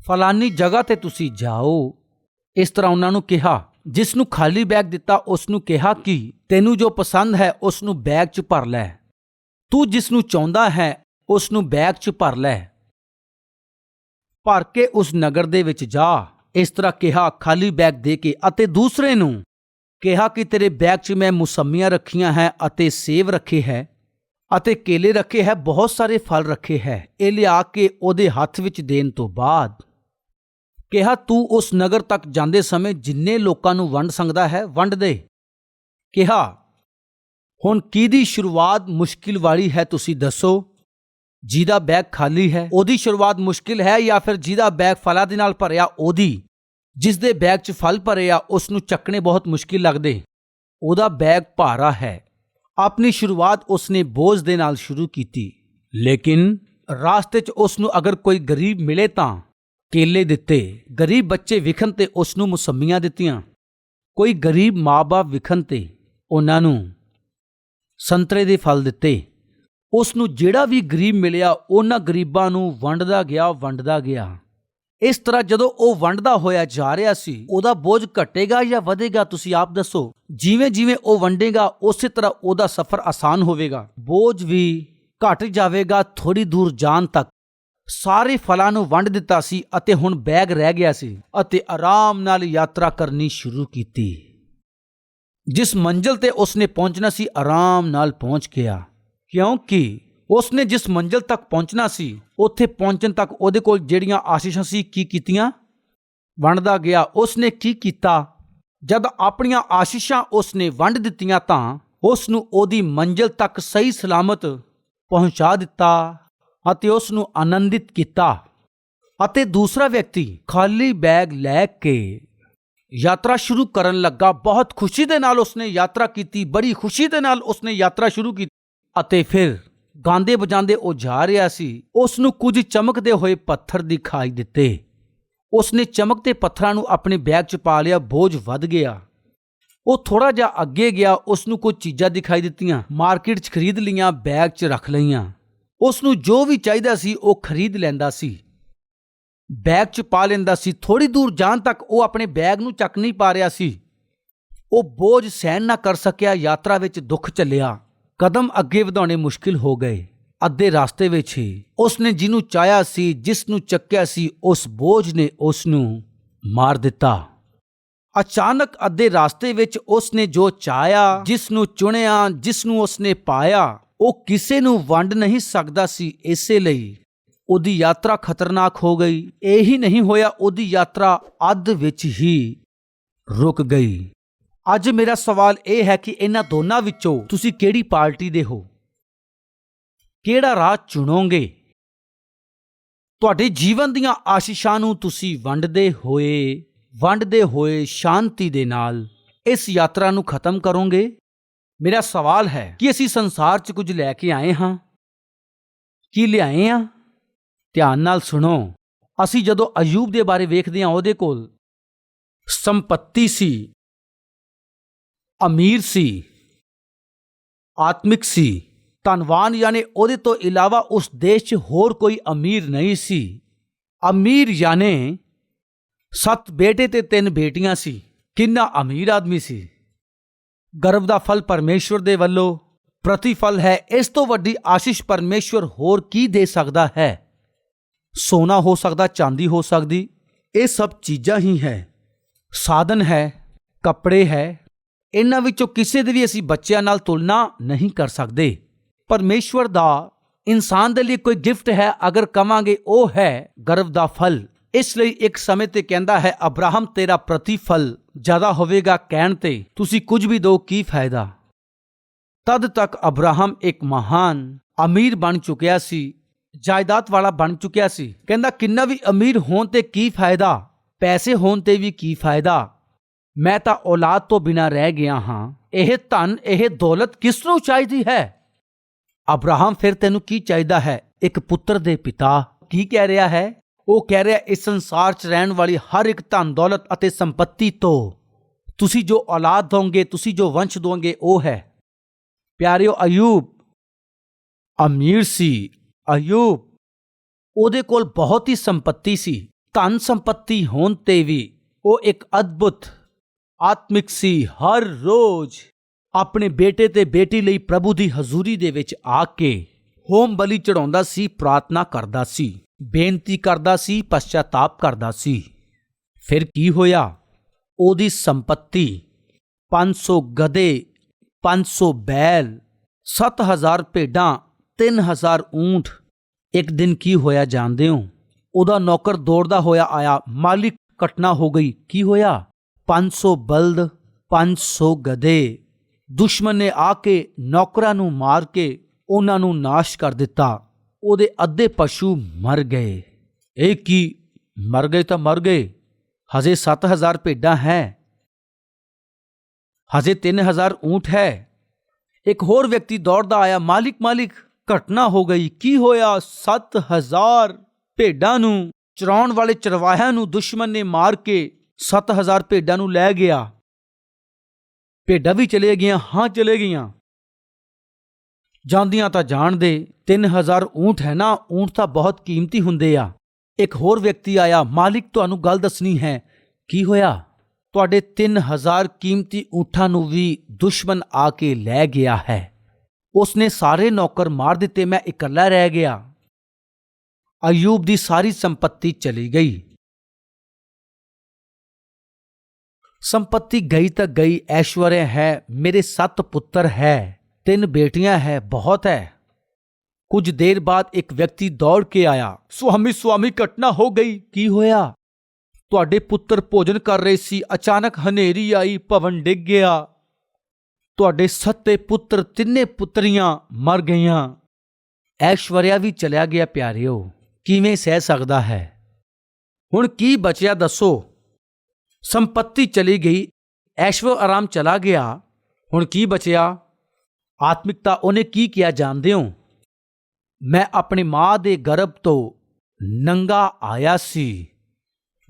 ਫਲਾਨੀ ਜਗ੍ਹਾ ਤੇ ਤੁਸੀਂ ਜਾਓ। ਇਸ ਤਰ੍ਹਾਂ ਉਹਨਾਂ ਨੂੰ ਕਿਹਾ, ਜਿਸ ਨੂੰ ਖਾਲੀ ਬੈਗ ਦਿੱਤਾ, ਉਸ ਨੂੰ ਕਿਹਾ ਕਿ ਤੈਨੂੰ ਜੋ ਪਸੰਦ ਹੈ, ਉਸ ਨੂੰ ਬੈਗ 'ਚ ਭਰ ਲੈ। ਤੂੰ ਜਿਸ ਨੂੰ ਚਾਹੁੰਦਾ ਹੈ, ਉਸ ਨੂੰ ਬੈਗ 'ਚ ਭਰ ਲੈ। ਭਰ ਕੇ ਉਸ ਨਗਰ ਦੇ ਵਿੱਚ ਜਾ। ਇਸ ਤਰ੍ਹਾਂ ਕਿਹਾ, ਖਾਲੀ ਬੈਗ ਦੇ ਕੇ ਅਤੇ ਦੂਸਰੇ ਨੂੰ ਕਿਹਾ ਕਿ ਤੇਰੇ ਬੈਗ 'ਚ ਮੈਂ ਮੁਸੰਮੀਆਂ ਰੱਖੀਆਂ ਹੈ ਅਤੇ ਸੇਵ ਰੱਖੇ ਹੈ। ਅਤੇ ਕੇਲੇ ਰੱਖੇ ਹੈ, ਬਹੁਤ ਸਾਰੇ ਫਲ ਰੱਖੇ ਹੈ। ਇਹ ਲਿਆ ਕੇ ਉਹਦੇ ਹੱਥ ਵਿੱਚ ਦੇਣ ਤੋਂ ਬਾਅਦ ਕਿਹਾ, ਤੂੰ ਉਸ ਨਗਰ ਤੱਕ ਜਾਂਦੇ ਸਮੇਂ ਜਿੰਨੇ ਲੋਕਾਂ ਨੂੰ ਵੰਡ ਸਕਦਾ ਹੈ, ਵੰਡ ਦੇ। ਕਿਹਾ, ਹੁਣ ਕਿਹਦੀ ਸ਼ੁਰੂਆਤ ਮੁਸ਼ਕਿਲ ਵਾਲੀ ਹੈ, ਤੁਸੀਂ ਦੱਸੋ? ਜਿਹਦਾ ਬੈਗ ਖਾਲੀ ਹੈ, ਉਹਦੀ ਸ਼ੁਰੂਆਤ ਮੁਸ਼ਕਿਲ ਹੈ ਜਾਂ ਫਿਰ ਜਿਹਦਾ ਬੈਗ ਫਲਾਂ ਦੇ ਨਾਲ ਭਰਿਆ, ਉਹਦੀ? ਜਿਸ ਦੇ ਬੈਗ 'ਚ ਫਲ ਭਰੇ ਆ, ਉਸ ਨੂੰ ਚੱਕਣੇ ਬਹੁਤ ਮੁਸ਼ਕਿਲ ਲੱਗਦੇ। ਉਹਦਾ ਬੈਗ ਭਾਰਾ ਹੈ। ਆਪਣੀ ਸ਼ੁਰੂਆਤ ਉਸਨੇ ਬੋਝ ਦੇ ਨਾਲ ਸ਼ੁਰੂ ਕੀਤੀ। ਲੇਕਿਨ ਰਾਸਤੇ 'ਚ ਉਸ ਨੂੰ ਅਗਰ ਕੋਈ ਗਰੀਬ ਮਿਲੇ ਤਾਂ ਕੇਲੇ ਦਿੱਤੇ। ਗਰੀਬ ਬੱਚੇ ਵਿਖਣ ਤੇ ਉਸ ਨੂੰ ਮੁਸੰਮੀਆਂ ਦਿੱਤੀਆਂ। ਕੋਈ ਗਰੀਬ ਮਾਪੇ ਵਿਖਣ ਤੇ ਉਹਨਾਂ ਨੂੰ ਸੰਤਰੇ ਦੇ ਫਲ ਦਿੱਤੇ। ਉਸ ਨੂੰ ਜਿਹੜਾ ਵੀ ਗਰੀਬ ਮਿਲਿਆ, ਉਹਨਾਂ ਗਰੀਬਾਂ ਨੂੰ ਵੰਡਦਾ ਗਿਆ ਵੰਡਦਾ ਗਿਆ। ਇਸ ਤਰ੍ਹਾਂ ਜਦੋਂ ਉਹ ਵੰਡਦਾ ਹੋਇਆ ਜਾ ਰਿਹਾ ਸੀ, ਉਹਦਾ ਬੋਝ ਘਟੇਗਾ ਜਾਂ ਵਧੇਗਾ, ਤੁਸੀਂ ਆਪ ਦੱਸੋ। ਜਿਵੇਂ ਜਿਵੇਂ ਉਹ ਵੰਡੇਗਾ, ਉਸੇ ਤਰ੍ਹਾਂ ਉਹਦਾ ਸਫ਼ਰ ਆਸਾਨ ਹੋਵੇਗਾ। ਬੋਝ ਵੀ ਘਟ ਜਾਵੇਗਾ ਥੋੜੀ ਦੂਰ ਜਾਣ ਤੱਕ। ਸਾਰੇ ਫਲਾਂ ਨੂੰ ਵੰਡ ਦਿੱਤਾ ਸੀ ਅਤੇ ਹੁਣ ਬੈਗ ਰਹਿ ਗਿਆ ਸੀ ਅਤੇ ਆਰਾਮ ਨਾਲ ਯਾਤਰਾ ਕਰਨੀ ਸ਼ੁਰੂ ਕੀਤੀ। ਜਿਸ ਮੰਜ਼ਲ ਤੇ ਉਸਨੇ ਪਹੁੰਚਣਾ ਸੀ, ਆਰਾਮ ਨਾਲ ਪਹੁੰਚ ਗਿਆ। ਕਿਉਂਕਿ ਉਸਨੇ ਜਿਸ ਮੰਜ਼ਲ ਤੱਕ ਪਹੁੰਚਣਾ ਸੀ, ਉੱਥੇ ਪਹੁੰਚਣ ਤੱਕ ਉਹਦੇ ਕੋਲ ਜਿਹੜੀਆਂ ਆਸ਼ੀਸ਼ਾਂ ਸੀ, ਕੀ ਕੀਤੀਆਂ? ਵੰਡਦਾ ਗਿਆ। ਉਸਨੇ ਕੀ ਕੀਤਾ? ਜਦ ਆਪਣੀਆਂ ਆਸ਼ੀਸ਼ਾਂ ਉਸਨੇ ਵੰਡ ਦਿੱਤੀਆਂ ਤਾਂ ਉਸ ਨੂੰ ਉਹਦੀ ਮੰਜ਼ਿਲ ਤੱਕ ਸਹੀ ਸਲਾਮਤ ਪਹੁੰਚਾ ਦਿੱਤਾ ਅਤੇ ਉਸ ਨੂੰ ਆਨੰਦਿਤ ਕੀਤਾ ਅਤੇ ਦੂਸਰਾ ਵਿਅਕਤੀ ਖਾਲੀ ਬੈਗ ਲੈ ਕੇ ਯਾਤਰਾ ਸ਼ੁਰੂ ਕਰਨ ਲੱਗਾ। ਬਹੁਤ ਖੁਸ਼ੀ ਦੇ ਨਾਲ ਉਸਨੇ ਯਾਤਰਾ ਕੀਤੀ, ਬੜੀ ਖੁਸ਼ੀ ਦੇ ਨਾਲ ਉਸਨੇ ਯਾਤਰਾ ਸ਼ੁਰੂ ਕੀਤੀ ਅਤੇ ਫਿਰ ਗਾਉਂਦੇ ਵਜਾਉਂਦੇ ਉਹ ਜਾ ਰਿਹਾ ਸੀ ਉਸ ਨੂੰ ਕੁਝ ਚਮਕਦੇ ਹੋਏ ਪੱਥਰ ਦਿਖਾਈ ਦਿੱਤੇ। ਉਸਨੇ ਚਮਕਦੇ ਪੱਥਰਾਂ ਨੂੰ ਆਪਣੇ ਬੈਗ 'ਚ ਪਾ ਲਿਆ, ਬੋਝ ਵੱਧ ਗਿਆ। ਉਹ ਥੋੜਾ ਜਿਹਾ ਅੱਗੇ ਗਿਆ ਉਸ ਨੂੰ ਕੁਝ ਚੀਜ਼ਾਂ ਦਿਖਾਈ ਦਿੱਤੀਆਂ, ਮਾਰਕੀਟ 'ਚ ਖਰੀਦ ਲਈਆਂ ਬੈਗ 'ਚ ਰੱਖ ਲਈਆਂ। ਉਸ ਨੂੰ ਜੋ ਵੀ ਚਾਹੀਦਾ ਸੀ, ਉਹ ਖਰੀਦ ਲੈਂਦਾ ਸੀ। ਬੈਗ 'ਚ ਪਾ ਲੈਂਦਾ ਸੀ ਥੋੜੀ ਦੂਰ ਜਾਣ ਤੱਕ ਉਹ ਆਪਣੇ ਬੈਗ ਨੂੰ ਚੱਕ ਨਹੀਂ ਪਾ ਰਿਹਾ ਸੀ। ਉਹ ਬੋਝ ਸਹਿਣ ਨਾ ਕਰ ਸਕਿਆ, ਯਾਤਰਾ ਵਿੱਚ ਦੁੱਖ ਚੱਲਿਆ ਕਦਮ ਅੱਗੇ ਵਧਾਉਣੇ ਮੁਸ਼ਕਿਲ ਹੋ ਗਏ। ਅੱਧੇ ਰਸਤੇ ਵਿੱਚ ਹੀ ਉਸਨੇ ਜਿਹਨੂੰ ਚਾਹਿਆ ਸੀ ਜਿਸ ਨੂੰ ਚੱਕਿਆ ਸੀ, ਉਸ ਬੋਝ ਨੇ ਉਸ ਨੂੰ ਮਾਰ ਦਿੱਤਾ। ਅਚਾਨਕ ਅੱਧੇ ਰਸਤੇ ਵਿੱਚ ਉਸਨੇ ਜੋ ਚਾਹਿਆ ਜਿਸ ਨੂੰ ਚੁਣਿਆ ਜਿਸ ਨੂੰ ਉਸਨੇ ਪਾਇਆ, ਉਹ ਕਿਸੇ ਨੂੰ ਵੰਡ ਨਹੀਂ ਸਕਦਾ ਸੀ। ਇਸੇ ਲਈ ਉਹਦੀ ਯਾਤਰਾ ਖਤਰਨਾਕ ਹੋ ਗਈ। ਇਹੀ ਨਹੀਂ ਹੋਇਆ, ਉਹਦੀ ਯਾਤਰਾ ਅੱਧ ਵਿੱਚ ਹੀ ਰੁਕ ਗਈ। ਅੱਜ ਮੇਰਾ ਸਵਾਲ ਇਹ ਹੈ ਕਿ ਇਹਨਾਂ ਦੋਨਾਂ ਵਿੱਚੋਂ ਤੁਸੀਂ ਕਿਹੜੀ ਪਾਰਟੀ ਦੇ ਹੋ? ਕਿਹੜਾ ਰਾਹ ਚੁਣੋਗੇ? ਤੁਹਾਡੇ ਜੀਵਨ ਦੀਆਂ ਆਸ਼ੀਸ਼ਾਂ ਨੂੰ ਤੁਸੀਂ ਵੰਡਦੇ ਹੋਏ ਵੰਡਦੇ ਹੋਏ ਸ਼ਾਂਤੀ ਦੇ ਨਾਲ ਇਸ ਯਾਤਰਾ ਨੂੰ ਖਤਮ ਕਰੋਗੇ? ਮੇਰਾ ਸਵਾਲ ਹੈ ਕਿ ਅਸੀਂ ਸੰਸਾਰ 'ਚ ਕੁਝ ਲੈ ਕੇ ਆਏ ਹਾਂ? ਕੀ ਲਿਆਏ ਹਾਂ ਧਿਆਨ ਨਾਲ ਸੁਣੋ। ਅਸੀਂ ਜਦੋਂ ਅਯੂਬ ਦੇ ਬਾਰੇ ਵੇਖਦੇ ਹਾਂ, ਉਹਦੇ ਕੋਲ ਸੰਪਤੀ ਸੀ। ਅਮੀਰ ਸੀ, ਆਤਮਿਕ ਸੀ। ਧਨਵਾਨ ਯਾਨੀ ਉਹਦੇ ਤੋਂ ਇਲਾਵਾ ਉਸ ਦੇਸ਼ 'ਚ ਹੋਰ ਕੋਈ ਅਮੀਰ ਨਹੀਂ ਸੀ। ਅਮੀਰ ਯਾਨੀ ਸੱਤ ਬੇਟੇ ਤੇ ਤਿੰਨ ਬੇਟੀਆਂ ਸੀ। ਕਿੰਨਾ ਅਮੀਰ ਆਦਮੀ ਸੀ। ਗਰਭ ਦਾ ਫਲ ਪਰਮੇਸ਼ਵਰ ਦੇ ਵੱਲੋਂ ਪ੍ਰਤੀਫਲ ਹੈ। ਇਸ ਤੋਂ ਵੱਡੀ ਆਸ਼ੀਸ਼ ਪਰਮੇਸ਼ਵਰ ਹੋਰ ਕੀ ਦੇ ਸਕਦਾ ਹੈ? ਸੋਨਾ ਹੋ ਸਕਦਾ, ਚਾਂਦੀ ਹੋ ਸਕਦੀ। ਇਹ ਸਭ ਚੀਜ਼ਾਂ ਹੀ ਹੈ। ਸਾਧਨ ਹੈ, ਕੱਪੜੇ ਹੈ ਇਹਨਾਂ ਵਿੱਚੋਂ ਕਿਸੇ ਦੇ ਵੀ ਅਸੀਂ ਬੱਚਿਆਂ ਨਾਲ ਤੁਲਨਾ ਨਹੀਂ ਕਰ ਸਕਦੇ। ਪਰਮੇਸ਼ਵਰ ਦਾ ਇਨਸਾਨ ਦੇ ਲਈ ਕੋਈ ਗਿਫਟ ਹੈ, ਅਗਰ ਕਵਾਂਗੇ ਉਹ ਹੈ ਗਰਭ ਦਾ ਫਲ। ਇਸ ਲਈ ਇੱਕ ਸਮੇਂ ਤੇ ਕਹਿੰਦਾ ਹੈ, ਅਬਰਾਹਮ, ਤੇਰਾ ਪ੍ਰਤੀਫਲ ਜ਼ਿਆਦਾ ਹੋਵੇਗਾ ਕਹਿਣ ਤੇ। ਤੁਸੀਂ ਕੁਝ ਵੀ ਦੋ ਕੀ ਫਾਇਦਾ? ਤਦ ਤੱਕ ਅਬਰਾਹਮ ਇੱਕ ਮਹਾਨ ਅਮੀਰ ਬਣ ਚੁੱਕਿਆ ਸੀ, ਜਾਇਦਾਦ ਵਾਲਾ ਬਣ ਚੁੱਕਿਆ ਸੀ। ਕਹਿੰਦਾ, ਕਿੰਨਾ ਵੀ ਅਮੀਰ ਹੋਣ ਤੇ ਕੀ ਫਾਇਦਾ? ਪੈਸੇ ਹੋਣ ਤੇ ਵੀ ਕੀ ਫਾਇਦਾ? ਮੈਂ ਤਾਂ ਔਲਾਦ ਤੋਂ ਬਿਨਾ ਰਹਿ ਗਿਆ ਹਾਂ। ਇਹ ਧਨ, ਇਹ ਦੌਲਤ ਕਿਸ ਨੂੰ ਚਾਹੀਦੀ ਹੈ? ਅਬਰਾਹਮ ਫਿਰ ਤੈਨੂੰ ਕੀ ਚਾਹੀਦਾ ਹੈ? ਇੱਕ ਪੁੱਤਰ ਦੇ ਪਿਤਾ ਕੀ ਕਹਿ ਰਿਹਾ ਹੈ? ਉਹ ਕਹਿ ਰਿਹਾ, ਇਸ ਸੰਸਾਰ 'ਚ ਰਹਿਣ ਵਾਲੀ ਹਰ ਇੱਕ ਧਨ, ਦੌਲਤ ਅਤੇ ਸੰਪਤੀ ਤੋਂ। ਤੁਸੀਂ ਜੋ ਔਲਾਦ ਦੋਗੇ, ਤੁਸੀਂ ਜੋ ਵੰਸ਼ ਦੋਗੇ, ਉਹ ਹੈ। ਪਿਆਰਿਓ ਅਯੂਬ, ਅਮੀਰ ਸੀ। ਅਯੂਬ, ਉਹਦੇ ਕੋਲ ਬਹੁਤ ਹੀ ਸੰਪਤੀ ਸੀ। ਧਨ ਸੰਪਤੀ ਹੋਣ ਤੇ ਵੀ ਉਹ ਇੱਕ ਅਦਭੁਤ ਆਤਮਿਕ ਸੀ, ਹਰ ਰੋਜ਼ ਆਪਣੇ ਬੇਟੇ ਤੇ ਬੇਟੀ ਲਈ ਪ੍ਰਭੂ ਦੀ ਹਜ਼ੂਰੀ ਦੇ ਵਿੱਚ ਆ ਕੇ ਹੋਮ ਬਲੀ ਚੜਾਉਂਦਾ ਸੀ, ਪ੍ਰਾਰਥਨਾ ਕਰਦਾ ਸੀ, ਬੇਨਤੀ ਕਰਦਾ ਸੀ, ਪਛਤਾਤਾਪ ਕਰਦਾ ਸੀ। ਫਿਰ ਕੀ ਹੋਇਆ? ਉਹਦੀ ਸੰਪਤੀ 500 ਗਧੇ 500 ਬੈਲ 7000 ਭੇਡਾਂ 3000 ਊਂਠ। ਇੱਕ ਦਿਨ ਕੀ ਹੋਇਆ ਜਾਣਦੇ ਹੋ? ਉਹਦਾ ਨੌਕਰ ਦੌੜਦਾ ਹੋਇਆ ਆਇਆ, ਮਾਲਿਕ ਘਟਨਾ ਹੋ ਗਈ, ਕੀ ਹੋਇਆ? 500 ਬਲਦ 500 ਗਧੇ। ਦੁਸ਼ਮਣ ਨੇ ਆ ਕੇ ਨੌਕਰਾਂ ਨੂੰ ਮਾਰ ਕੇ ਉਹਨਾਂ ਨੂੰ ਨਾਸ਼ ਕਰ ਦਿੱਤਾ। ਉਹਦੇ ਅੱਧੇ ਪਸ਼ੂ ਮਰ ਗਏ। ਇਹ ਕੀ? ਮਰ ਗਏ ਤਾਂ ਮਰ ਗਏ। ਹਜੇ 7000 ਭੇਡਾਂ ਹੈ। ਹਜੇ 3000 ਊਂਟ ਹੈ। ਇੱਕ ਹੋਰ ਵਿਅਕਤੀ ਦੌੜਦਾ ਆਇਆ। ਮਾਲਿਕ ਮਾਲਿਕ, ਘਟਨਾ ਹੋ ਗਈ। ਕੀ ਹੋਇਆ? 7000 ਭੇਡਾਂ ਨੂੰ ਚਰਾਉਣ ਵਾਲੇ ਚਰਵਾਹਿਆਂ ਨੂੰ ਦੁਸ਼ਮਣ ਨੇ ਮਾਰ ਕੇ 7000 ਭੇਡਾਂ ਨੂੰ ਲੈ ਗਿਆ। ਭੇਡਾਂ ਵੀ ਚਲੇ ਗਈਆਂ, ਹਾਂ ਚਲੇ ਗਈਆਂ। ਜਾਂਦੀਆਂ ਤਾਂ ਜਾਣਦੇ 3000 ਊਂਠ ਹੈ ਨਾ, ਊਂਠ ਤਾਂ ਬਹੁਤ ਕੀਮਤੀ ਹੁੰਦੇ ਆ। ਇੱਕ ਹੋਰ ਵਿਅਕਤੀ ਆਇਆ, ਮਾਲਿਕ ਤੁਹਾਨੂੰ ਗੱਲ ਦੱਸਣੀ ਹੈ। ਕੀ ਹੋਇਆ? ਤੁਹਾਡੇ 3000 ਕੀਮਤੀ ਊਠਾਂ ਨੂੰ ਵੀ ਦੁਸ਼ਮਣ ਆ ਕੇ ਲੈ ਗਿਆ ਹੈ। ਉਸਨੇ ਸਾਰੇ ਨੌਕਰ ਮਾਰ ਦਿੱਤੇ, ਮੈਂ ਇਕੱਲਾ ਰਹਿ ਗਿਆ। ਅਯੂਬ ਦੀ ਸਾਰੀ ਸੰਪਤੀ ਚਲੀ ਗਈ। ਸੰਪਤੀ ਗਈ ਤਾਂ ਗਈ ਐਸ਼ਵਰਯ ਹੈ, ਮੇਰੇ ਸੱਤ ਪੁੱਤਰ ਹੈ, ਤਿੰਨ ਬੇਟੀਆਂ ਹੈ, ਬਹੁਤ ਹੈ। ਕੁਝ ਦੇਰ ਬਾਅਦ ਇੱਕ ਵਿਅਕਤੀ ਦੌੜ ਕੇ ਆਇਆ, ਸੁਆਮੀ ਸੁਆਮੀ, ਘਟਨਾ ਹੋ ਗਈ। ਕੀ ਹੋਇਆ? ਤੁਹਾਡੇ ਪੁੱਤਰ ਭੋਜਨ ਕਰ ਰਹੇ ਸੀ, ਅਚਾਨਕ ਹਨੇਰੀ ਆਈ, ਭਵਨ ਡਿੱਗ ਗਿਆ। ਤੁਹਾਡੇ ਸੱਤੇ ਪੁੱਤਰ, ਤਿੰਨੇ ਪੁੱਤਰੀਆਂ ਮਰ ਗਈਆਂ। ਐਸ਼ਵਰਿਆ ਵੀ ਚਲਿਆ ਗਿਆ, ਪਿਆਰਿਓ, ਕਿਵੇਂ ਸਹਿ ਸਕਦਾ ਹੈ? ਹੁਣ ਕੀ ਬਚਿਆ ਦੱਸੋ? ਸੰਪਤੀ ਚਲੀ ਗਈ ਐਸ਼ਵ ਆਰਾਮ ਚਲਾ ਗਿਆ। ਹੁਣ ਕੀ ਬਚਿਆ? ਆਤਮਿਕਤਾ ਉਹਨੇ ਕੀ ਕਿਹਾ ਜਾਣਦੇ ਹੋ ਮੈਂ ਆਪਣੀ ਮਾਂ ਦੇ ਗਰਭ ਤੋਂ ਨੰਗਾ ਆਇਆ ਸੀ,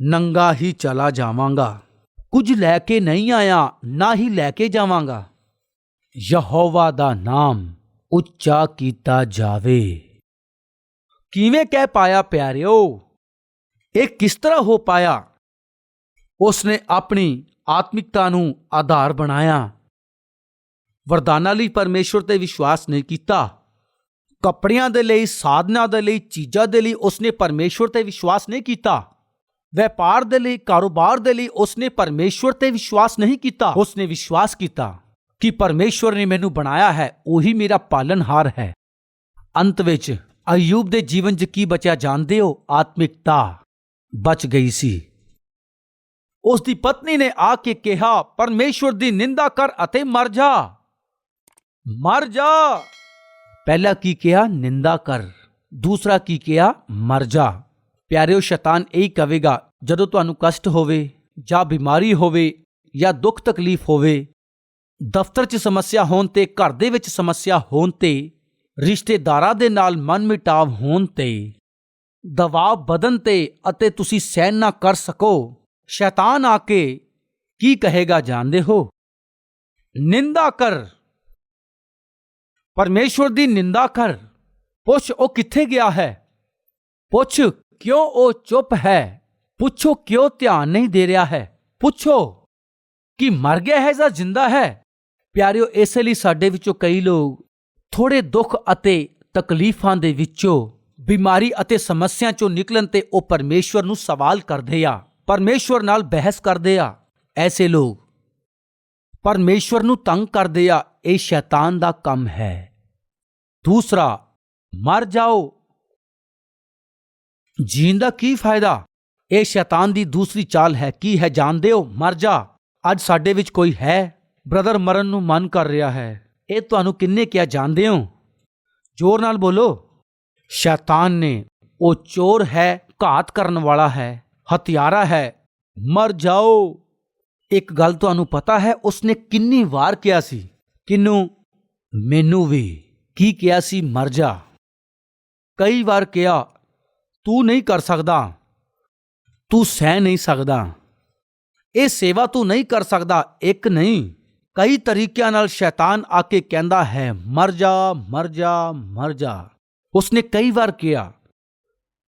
ਨੰਗਾ ਹੀ ਚਲਾ ਜਾਵਾਂਗਾ। ਕੁਝ ਲੈ ਕੇ ਨਹੀਂ ਆਇਆ, ਨਾ ਹੀ ਲੈ ਕੇ ਜਾਵਾਂਗਾ। ਯਹੋਵਾ ਦਾ ਨਾਮ ਉੱਚਾ ਕੀਤਾ ਜਾਵੇ। ਕਿਵੇਂ ਕਹਿ ਪਾਇਆ ਪਿਆਰਿਓ? ਇਹ ਕਿਸ ਤਰ੍ਹਾਂ ਹੋ ਪਾਇਆ? ਉਸਨੇ ਆਪਣੀ ਆਤਮਿਕਤਾ ਨੂੰ ਆਧਾਰ ਬਣਾਇਆ। ਵਰਦਾਨਾਂ ਲਈ ਪਰਮੇਸ਼ਵਰ ਤੇ ਵਿਸ਼ਵਾਸ ਨਹੀਂ ਕੀਤਾ। ਕੱਪੜਿਆਂ ਦੇ ਲਈ, ਸਾਧਨਾਂ ਦੇ ਲਈ, ਚੀਜ਼ਾਂ ਦੇ ਲਈ ਉਸਨੇ ਪਰਮੇਸ਼ਵਰ ਤੇ ਵਿਸ਼ਵਾਸ ਨਹੀਂ ਕੀਤਾ। ਵਪਾਰ ਦੇ ਲਈ, ਕਾਰੋਬਾਰ ਦੇ ਲਈ ਉਸਨੇ ਪਰਮੇਸ਼ਵਰ ਤੇ ਵਿਸ਼ਵਾਸ ਨਹੀਂ ਕੀਤਾ। ਉਸਨੇ ਵਿਸ਼ਵਾਸ ਕੀਤਾ ਕਿ ਪਰਮੇਸ਼ਵਰ ਨੇ ਮੈਨੂੰ ਬਣਾਇਆ ਹੈ, ਉਹੀ ਮੇਰਾ ਪਾਲਨਹਾਰ ਹੈ। ਅੰਤ ਵਿੱਚ ਅਯੂਬ ਦੇ ਜੀਵਨ 'ਚ ਕੀ ਬਚਿਆ ਜਾਣਦੇ ਹੋ? ਆਤਮਿਕਤਾ ਬਚ ਗਈ ਸੀ। ਉਸ ਦੀ ਪਤਨੀ ਨੇ ਆ ਕੇ ਕਿਹਾ, ਪਰਮੇਸ਼ਵਰ ਦੀ ਨਿੰਦਾ ਕਰ ਅਤੇ ਮਰ ਜਾ। ਮਰ ਜਾ। ਪਹਿਲਾ ਕੀ ਕਿਹਾ? ਨਿੰਦਾ ਕਰ। ਦੂਸਰਾ ਕੀ ਕਿਹਾ? ਮਰ ਜਾ। ਪਿਆਰਿਓ, ਸ਼ੈਤਾਨ ਇਹੀ ਕਹੇਗਾ ਜਦੋਂ ਤੁਹਾਨੂੰ ਕਸ਼ਟ ਹੋਵੇ ਜਾਂ ਬਿਮਾਰੀ ਹੋਵੇ ਜਾਂ ਦੁੱਖ ਤਕਲੀਫ ਹੋਵੇ, ਦਫ਼ਤਰ 'ਚ ਸਮੱਸਿਆ ਹੋਣ ਤੇ, ਘਰ ਦੇ ਵਿੱਚ ਸਮੱਸਿਆ ਹੋਣ ਤੇ, ਰਿਸ਼ਤੇਦਾਰਾਂ ਦੇ ਨਾਲ ਮਨਮਿਟਾਵ ਹੋਣ ਤੇ, ਦਬਾਅ ਵਧਣ ਤੇ ਅਤੇ ਤੁਸੀਂ ਸਹਿਣ ਨਾ ਕਰ ਸਕੋ। ਸ਼ੈਤਾਨ ਆ ਕੇ ਕੀ ਕਹੇਗਾ ਜਾਣਦੇ ਹੋ? ਨਿੰਦਾ ਕਰ। ਪਰਮੇਸ਼ਵਰ ਦੀ ਨਿੰਦਾ ਕਰ। ਪੁੱਛ ਉਹ ਕਿੱਥੇ ਗਿਆ ਹੈ? ਪੁੱਛ ਕਿਉਂ ਉਹ ਚੁੱਪ ਹੈ? ਪੁੱਛੋ ਕਿਉਂ ਧਿਆਨ ਨਹੀਂ ਦੇ ਰਿਹਾ ਹੈ? ਪੁੱਛੋ ਕਿ ਮਰ ਗਿਆ ਹੈ ਜਾਂ ਜਿੰਦਾ ਹੈ? ਪਿਆਰਿਓ, ਇਸੇ ਲਈ ਸਾਡੇ ਵਿੱਚੋਂ ਕਈ ਲੋਕ ਥੋੜੇ ਦੁੱਖ ਅਤੇ ਤਕਲੀਫਾਂ ਦੇ ਵਿੱਚੋਂ, ਬਿਮਾਰੀ ਅਤੇ ਸਮੱਸਿਆ ਚੋਂ ਨਿਕਲਣ ਤੇ ਉਹ ਪਰਮੇਸ਼ਵਰ ਨੂੰ ਸਵਾਲ ਕਰਦੇ ਆ। ਪਰਮੇਸ਼ਵਰ ਨਾਲ ਬਹਿਸ ਕਰਦੇ ਆ, ਐਸੇ ਲੋਕ। ਪਰਮੇਸ਼ਵਰ ਨੂੰ ਤੰਗ ਕਰਦੇ ਆ, ਇਹ ਸ਼ੈਤਾਨ ਦਾ ਕੰਮ ਹੈ। ਦੂਸਰਾ, ਮਰ ਜਾਓ। ਜੀਣ ਦਾ ਕੀ ਫਾਇਦਾ? ਇਹ ਸ਼ੈਤਾਨ ਦੀ ਦੂਸਰੀ ਚਾਲ ਹੈ, ਕੀ ਹੈ ਜਾਣਦੇ ਹੋ? ਮਰ ਜਾ। ਅੱਜ ਸਾਡੇ ਵਿੱਚ ਕੋਈ ਹੈ? ਬ੍ਰਦਰ ਮਰਨ ਨੂੰ ਮਨ ਕਰ ਰਿਹਾ ਹੈ। ਇਹ ਤੁਹਾਨੂੰ ਕਿੰਨੇ ਕਿਹਾ ਜਾਣਦੇ ਹੋ? ਜ਼ੋਰ ਨਾਲ ਬੋਲੋ। ਸ਼ੈਤਾਨ ਨੇ, ਉਹ ਚੋਰ ਹੈ, ਘਾਤ ਕਰਨ ਵਾਲਾ ਹੈ। ਹਥਿਆਰਾ ਹੈ। ਮਰ ਜਾਓ। ਇੱਕ ਗੱਲ ਤੁਹਾਨੂੰ ਪਤਾ ਹੈ, ਉਸਨੇ ਕਿੰਨੀ ਵਾਰ ਕਿਹਾ ਸੀ? ਕਿਨੂੰ? ਮੈਨੂੰ ਵੀ। ਕੀ ਕਿਹਾ ਸੀ? ਮਰ ਜਾ। ਕਈ ਵਾਰ ਕਿਹਾ, ਤੂੰ ਨਹੀਂ ਕਰ ਸਕਦਾ। ਤੂੰ ਸਹਿ ਨਹੀਂ ਸਕਦਾ। ਇਹ ਸੇਵਾ ਤੂੰ ਨਹੀਂ ਕਰ ਸਕਦਾ। ਇੱਕ ਨਹੀਂ। ਕਈ ਤਰੀਕਿਆਂ ਨਾਲ ਸ਼ੈਤਾਨ ਆ ਕੇ ਕਹਿੰਦਾ ਹੈ, ਮਰ ਜਾ ਮਰ ਜਾ ਮਰ ਜਾ। ਉਸਨੇ ਕਈ ਵਾਰ ਕਿਹਾ,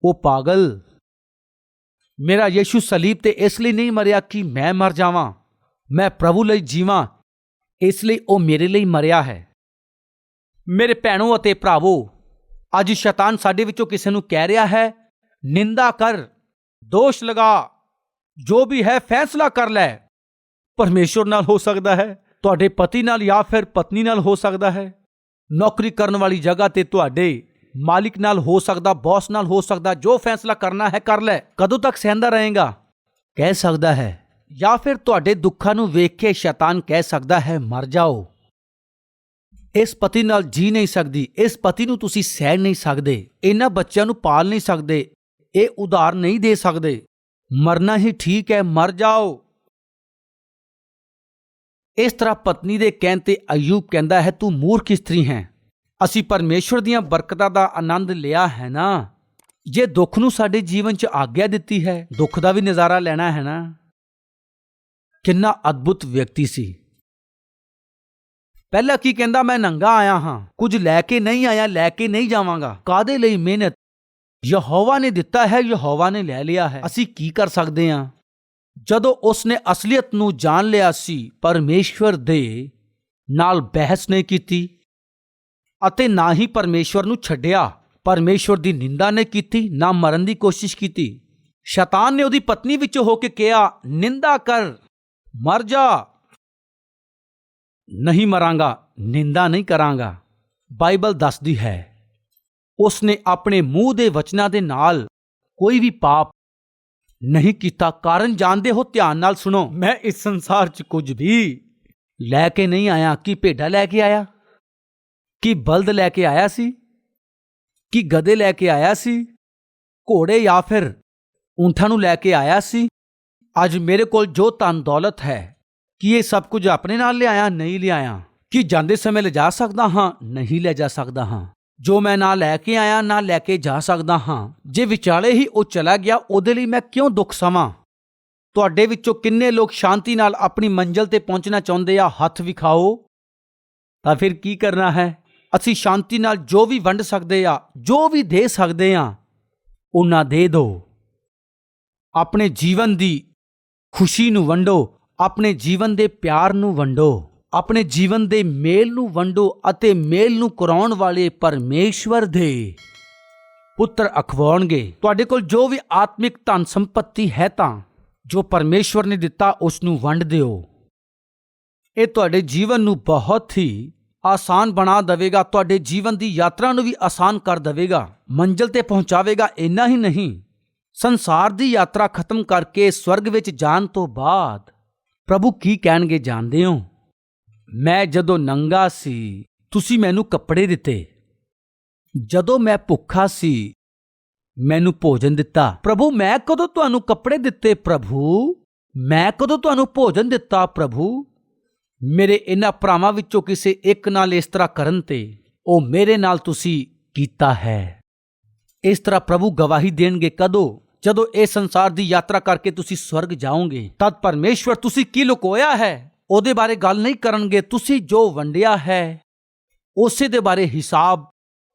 ਉਹ ਪਾਗਲ ਮੇਰਾ ਯੀਸ਼ੂ ਸਲੀਬ ਤੇ ਇਸ ਲਈ ਨਹੀਂ ਮਰਿਆ ਕਿ ਮੈਂ ਮਰ ਜਾਵਾਂ। ਮੈਂ ਪ੍ਰਭੂ ਲਈ ਜੀਵਾਂ। ਇਸ ਲਈ ਉਹ ਮੇਰੇ ਲਈ ਮਰਿਆ ਹੈ। ਮੇਰੇ ਭੈਣੋ ਅਤੇ ਭਰਾਵੋ, ਅੱਜ ਸ਼ੈਤਾਨ ਸਾਡੇ ਵਿੱਚੋਂ ਕਿਸੇ ਨੂੰ ਕਹਿ ਰਿਹਾ ਹੈ, ਨਿੰਦਾ ਕਰ, ਦੋਸ਼ ਲਗਾ। ਜੋ ਵੀ ਹੈ, ਫੈਸਲਾ ਕਰ ਲੈ। ਪਰਮੇਸ਼ਵਰ ਨਾਲ ਹੋ ਸਕਦਾ ਹੈ, ਤੁਹਾਡੇ ਪਤੀ ਨਾਲ ਜਾਂ ਫਿਰ ਪਤਨੀ ਨਾਲ ਹੋ ਸਕਦਾ ਹੈ। ਨੌਕਰੀ ਕਰਨ ਵਾਲੀ ਜਗ੍ਹਾ ਤੇ ਤੁਹਾਡੇ ਮਾਲਿਕ ਨਾਲ ਹੋ ਸਕਦਾ ਬੌਸ ਨਾਲ ਹੋ ਸਕਦਾ, ਜੋ ਫੈਸਲਾ ਕਰਨਾ ਹੈ ਕਰ ਲੈ। ਕਦੋਂ ਤੱਕ ਸਹਿੰਦਾ ਰਹੇਗਾ? ਕਹਿ ਸਕਦਾ ਹੈ। ਜਾਂ ਫਿਰ ਤੁਹਾਡੇ ਦੁੱਖਾਂ ਨੂੰ ਵੇਖ ਕੇ ਸ਼ੈਤਾਨ ਕਹਿ ਸਕਦਾ ਹੈ, ਮਰ ਜਾਓ। ਇਸ ਪਤੀ ਨਾਲ ਜੀ ਨਹੀਂ ਸਕਦੀ। ਇਸ ਪਤੀ ਨੂੰ ਤੁਸੀਂ ਸਹਿ ਨਹੀਂ ਸਕਦੇ। ਇਹਨਾਂ ਬੱਚਿਆਂ ਨੂੰ ਪਾਲ ਨਹੀਂ ਸਕਦੇ। ਇਹ ਉਧਾਰ ਨਹੀਂ ਦੇ ਸਕਦੇ। ਮਰਨਾ ਹੀ ਠੀਕ ਹੈ, ਮਰ ਜਾਓ। ਇਸ ਤਰ੍ਹਾਂ ਪਤਨੀ ਦੇ ਕਹਿਣ ਤੇ ਅਯੂਬ ਕਹਿੰਦਾ ਹੈ, ਤੂੰ ਮੂਰਖ ਇਸਤਰੀ ਹੈ। ਅਸੀਂ ਪਰਮੇਸ਼ਵਰ ਦੀਆਂ ਬਰਕਤਾਂ ਦਾ ਆਨੰਦ ਲਿਆ ਹੈ ਨਾ? ਜੇ ਦੁੱਖ ਨੂੰ ਸਾਡੇ ਜੀਵਨ 'ਚ ਆਗਿਆ ਦਿੱਤੀ ਹੈ, ਦੁੱਖ ਦਾ ਵੀ ਨਜ਼ਾਰਾ ਲੈਣਾ ਹੈ ਨਾ? ਕਿੰਨਾ ਅਦਭੁਤ ਵਿਅਕਤੀ ਸੀ। ਪਹਿਲਾਂ ਕੀ ਕਹਿੰਦਾ, ਮੈਂ ਨੰਗਾ ਆਇਆ ਹਾਂ, ਕੁਝ ਲੈ ਕੇ ਨਹੀਂ ਆਇਆ, ਲੈ ਕੇ ਨਹੀਂ ਜਾਵਾਂਗਾ। ਕਾਦੇ ਲਈ ਮਿਹਨਤ? ਯਹੋਵਾ ਨੇ ਦਿੱਤਾ ਹੈ, ਯਹੋਵਾ ਨੇ ਲੈ ਲਿਆ ਹੈ। ਅਸੀਂ ਕੀ ਕਰ ਸਕਦੇ ਹਾਂ? ਜਦੋਂ ਉਸਨੇ ਅਸਲੀਅਤ ਨੂੰ ਜਾਣ ਲਿਆ ਸੀ ਪਰਮੇਸ਼ਵਰ ਦੇ ਨਾਲ ਬਹਿਸ ਨਹੀਂ ਕੀਤੀ। ਅਤੇ ਨਾ ਹੀ ਪਰਮੇਸ਼ਵਰ ਨੂੰ ਛੱਡਿਆ। ਪਰਮੇਸ਼ਵਰ ਦੀ ਨਿੰਦਾ ਨਹੀਂ ਕੀਤੀ, ਨਾ ਮਰਨ ਦੀ ਕੋਸ਼ਿਸ਼ ਕੀਤੀ। ਸ਼ੈਤਾਨ ਨੇ ਉਹਦੀ ਪਤਨੀ ਵਿੱਚੋਂ ਹੋ ਕੇ ਕਿਹਾ, ਨਿੰਦਾ ਕਰ, ਮਰ ਜਾ। ਨਹੀਂ ਮਰਾਂਗਾ, ਨਿੰਦਾ ਨਹੀਂ ਕਰਾਂਗਾ। ਬਾਈਬਲ ਦੱਸਦੀ ਹੈ ਉਸ ਨੇ ਆਪਣੇ ਮੂੰਹ ਦੇ ਵਚਨਾਂ ਦੇ ਨਾਲ ਕੋਈ ਵੀ ਪਾਪ ਨਹੀਂ ਕੀਤਾ। ਕਾਰਨ ਜਾਣਦੇ ਹੋ, ਧਿਆਨ ਨਾਲ ਸੁਣੋ। ਮੈਂ ਇਸ ਸੰਸਾਰ 'ਚ ਕੁਝ ਵੀ ਲੈ ਕੇ ਨਹੀਂ ਆਇਆ। ਕਿ ਭੇਡਾ ਲੈ ਕੇ ਆਇਆ? ਕੀ ਬਲਦ ਲੈ ਕੇ ਆਇਆ ਸੀ? ਕੀ ਗਧੇ ਲੈ ਕੇ ਆਇਆ ਸੀ? ਘੋੜੇ ਜਾਂ ਫਿਰ ਊਂਠਾਂ ਨੂੰ ਲੈ ਕੇ ਆਇਆ ਸੀ? ਅੱਜ ਮੇਰੇ ਕੋਲ ਜੋ ਧਨ ਦੌਲਤ ਹੈ, ਕੀ ਇਹ ਸਭ ਕੁਝ ਆਪਣੇ ਨਾਲ ਲਿਆਇਆ, ਨਹੀਂ ਲਿਆਇਆ? ਕੀ ਜਾਂਦੇ ਸਮੇਂ ਲਿਜਾ ਸਕਦਾ ਹਾਂ, ਨਹੀਂ ਲੈ ਜਾ ਸਕਦਾ ਹਾਂ? ਜੋ ਮੈਂ ਨਾ ਲੈ ਕੇ ਆਇਆ, ਨਾ ਲੈ ਕੇ ਜਾ ਸਕਦਾ ਹਾਂ। ਜੇ ਵਿਚਾਲੇ ਹੀ ਉਹ ਚਲਾ ਗਿਆ, ਉਹਦੇ ਲਈ ਮੈਂ ਕਿਉਂ ਦੁੱਖ ਸਮਾਂ? ਤੁਹਾਡੇ ਵਿੱਚੋਂ ਕਿੰਨੇ ਲੋਕ ਸ਼ਾਂਤੀ ਨਾਲ ਆਪਣੀ ਮੰਜ਼ਲ ਤੇ ਪਹੁੰਚਣਾ ਚਾਹੁੰਦੇ ਆ, ਹੱਥ ਵਿਖਾਓ? ਤਾਂ ਫਿਰ ਕੀ ਕਰਨਾ ਹੈ? ਅਸੀਂ ਸ਼ਾਂਤੀ ਨਾਲ ਜੋ ਵੀ ਵੰਡ ਸਕਦੇ ਆ, ਜੋ ਵੀ ਦੇ ਸਕਦੇ ਆ, ਉਹਨਾਂ ਦੇ ਦਿਓ ਆਪਣੇ ਜੀਵਨ ਦੀ ਖੁਸ਼ੀ ਨੂੰ ਵੰਡੋ, ਆਪਣੇ ਜੀਵਨ ਦੇ ਪਿਆਰ ਨੂੰ ਵੰਡੋ, ਆਪਣੇ ਜੀਵਨ ਦੇ ਮੇਲ ਨੂੰ ਵੰਡੋ ਅਤੇ ਮੇਲ ਨੂੰ ਕਰਾਉਣ ਵਾਲੇ ਪਰਮੇਸ਼ਵਰ ਦੇ ਪੁੱਤਰ ਅਖਵਾਉਣਗੇ। ਤੁਹਾਡੇ ਕੋਲ ਜੋ ਵੀ ਆਤਮਿਕ ਧਨ ਸੰਪਤੀ ਹੈ ਤਾਂ ਜੋ ਪਰਮੇਸ਼ਵਰ ਨੇ ਦਿੱਤਾ, ਉਸ ਨੂੰ ਵੰਡ ਦਿਓ। ਇਹ ਤੁਹਾਡੇ ਜੀਵਨ ਨੂੰ ਬਹੁਤ ਹੀ ਆਸਾਨ ਬਣਾ ਦੇਵੇਗਾ, ਤੁਹਾਡੇ ਜੀਵਨ ਦੀ ਯਾਤਰਾ ਨੂੰ ਵੀ ਆਸਾਨ ਕਰ ਦੇਵੇਗਾ, ਮੰਜ਼ਿਲ ਤੇ ਪਹੁੰਚਾਵੇਗਾ, ਇੰਨਾ ਹੀ ਨਹੀਂ। ਸੰਸਾਰ ਦੀ ਯਾਤਰਾ ਖਤਮ ਕਰਕੇ ਸਵਰਗ ਵਿੱਚ ਜਾਣ ਤੋਂ ਬਾਅਦ ਪ੍ਰਭੂ ਕੀ ਕਹਿਣਗੇ ਜਾਣਦੇ ਹੋ? ਮੈਂ ਜਦੋਂ ਨੰਗਾ ਸੀ, ਤੁਸੀਂ ਮੈਨੂੰ ਕੱਪੜੇ ਦਿੱਤੇ। ਜਦੋਂ ਮੈਂ ਭੁੱਖਾ ਸੀ, ਮੈਨੂੰ ਭੋਜਨ ਦਿੱਤਾ। ਪ੍ਰਭੂ, ਮੈਂ ਕਦੋਂ ਤੁਹਾਨੂੰ ਕੱਪੜੇ ਦਿੱਤੇ ਪ੍ਰਭੂ? ਮੈਂ ਕਦੋਂ ਤੁਹਾਨੂੰ ਭੋਜਨ ਦਿੱਤਾ ਪ੍ਰਭੂ? ਮੇਰੇ ਇਹਨਾਂ ਭਰਾਵਾਂ ਵਿੱਚੋਂ ਕਿਸੇ ਇੱਕ ਨਾਲ ਇਸ ਤਰ੍ਹਾਂ ਕਰਨ ਤੇ ਉਹ ਮੇਰੇ ਨਾਲ ਤੁਸੀਂ ਕੀਤਾ ਹੈ। ਇਸ ਤਰ੍ਹਾਂ ਪ੍ਰਭੂ ਗਵਾਹੀ ਦੇਣਗੇ ਕਦੋਂ? ਜਦੋਂ ਇਹ ਸੰਸਾਰ ਦੀ ਯਾਤਰਾ ਕਰਕੇ ਤੁਸੀਂ ਸਵਰਗ ਜਾਓਗੇ, ਤਦ ਪਰਮੇਸ਼ਵਰ ਤੁਸੀਂ ਕੀ ਲੁਕੋਇਆ ਹੈ? ਉਹਦੇ ਬਾਰੇ ਗੱਲ ਨਹੀਂ ਕਰਨਗੇ, ਤੁਸੀਂ ਜੋ ਵੰਡਿਆ ਹੈ, ਉਸੇ ਦੇ ਬਾਰੇ ਹਿਸਾਬ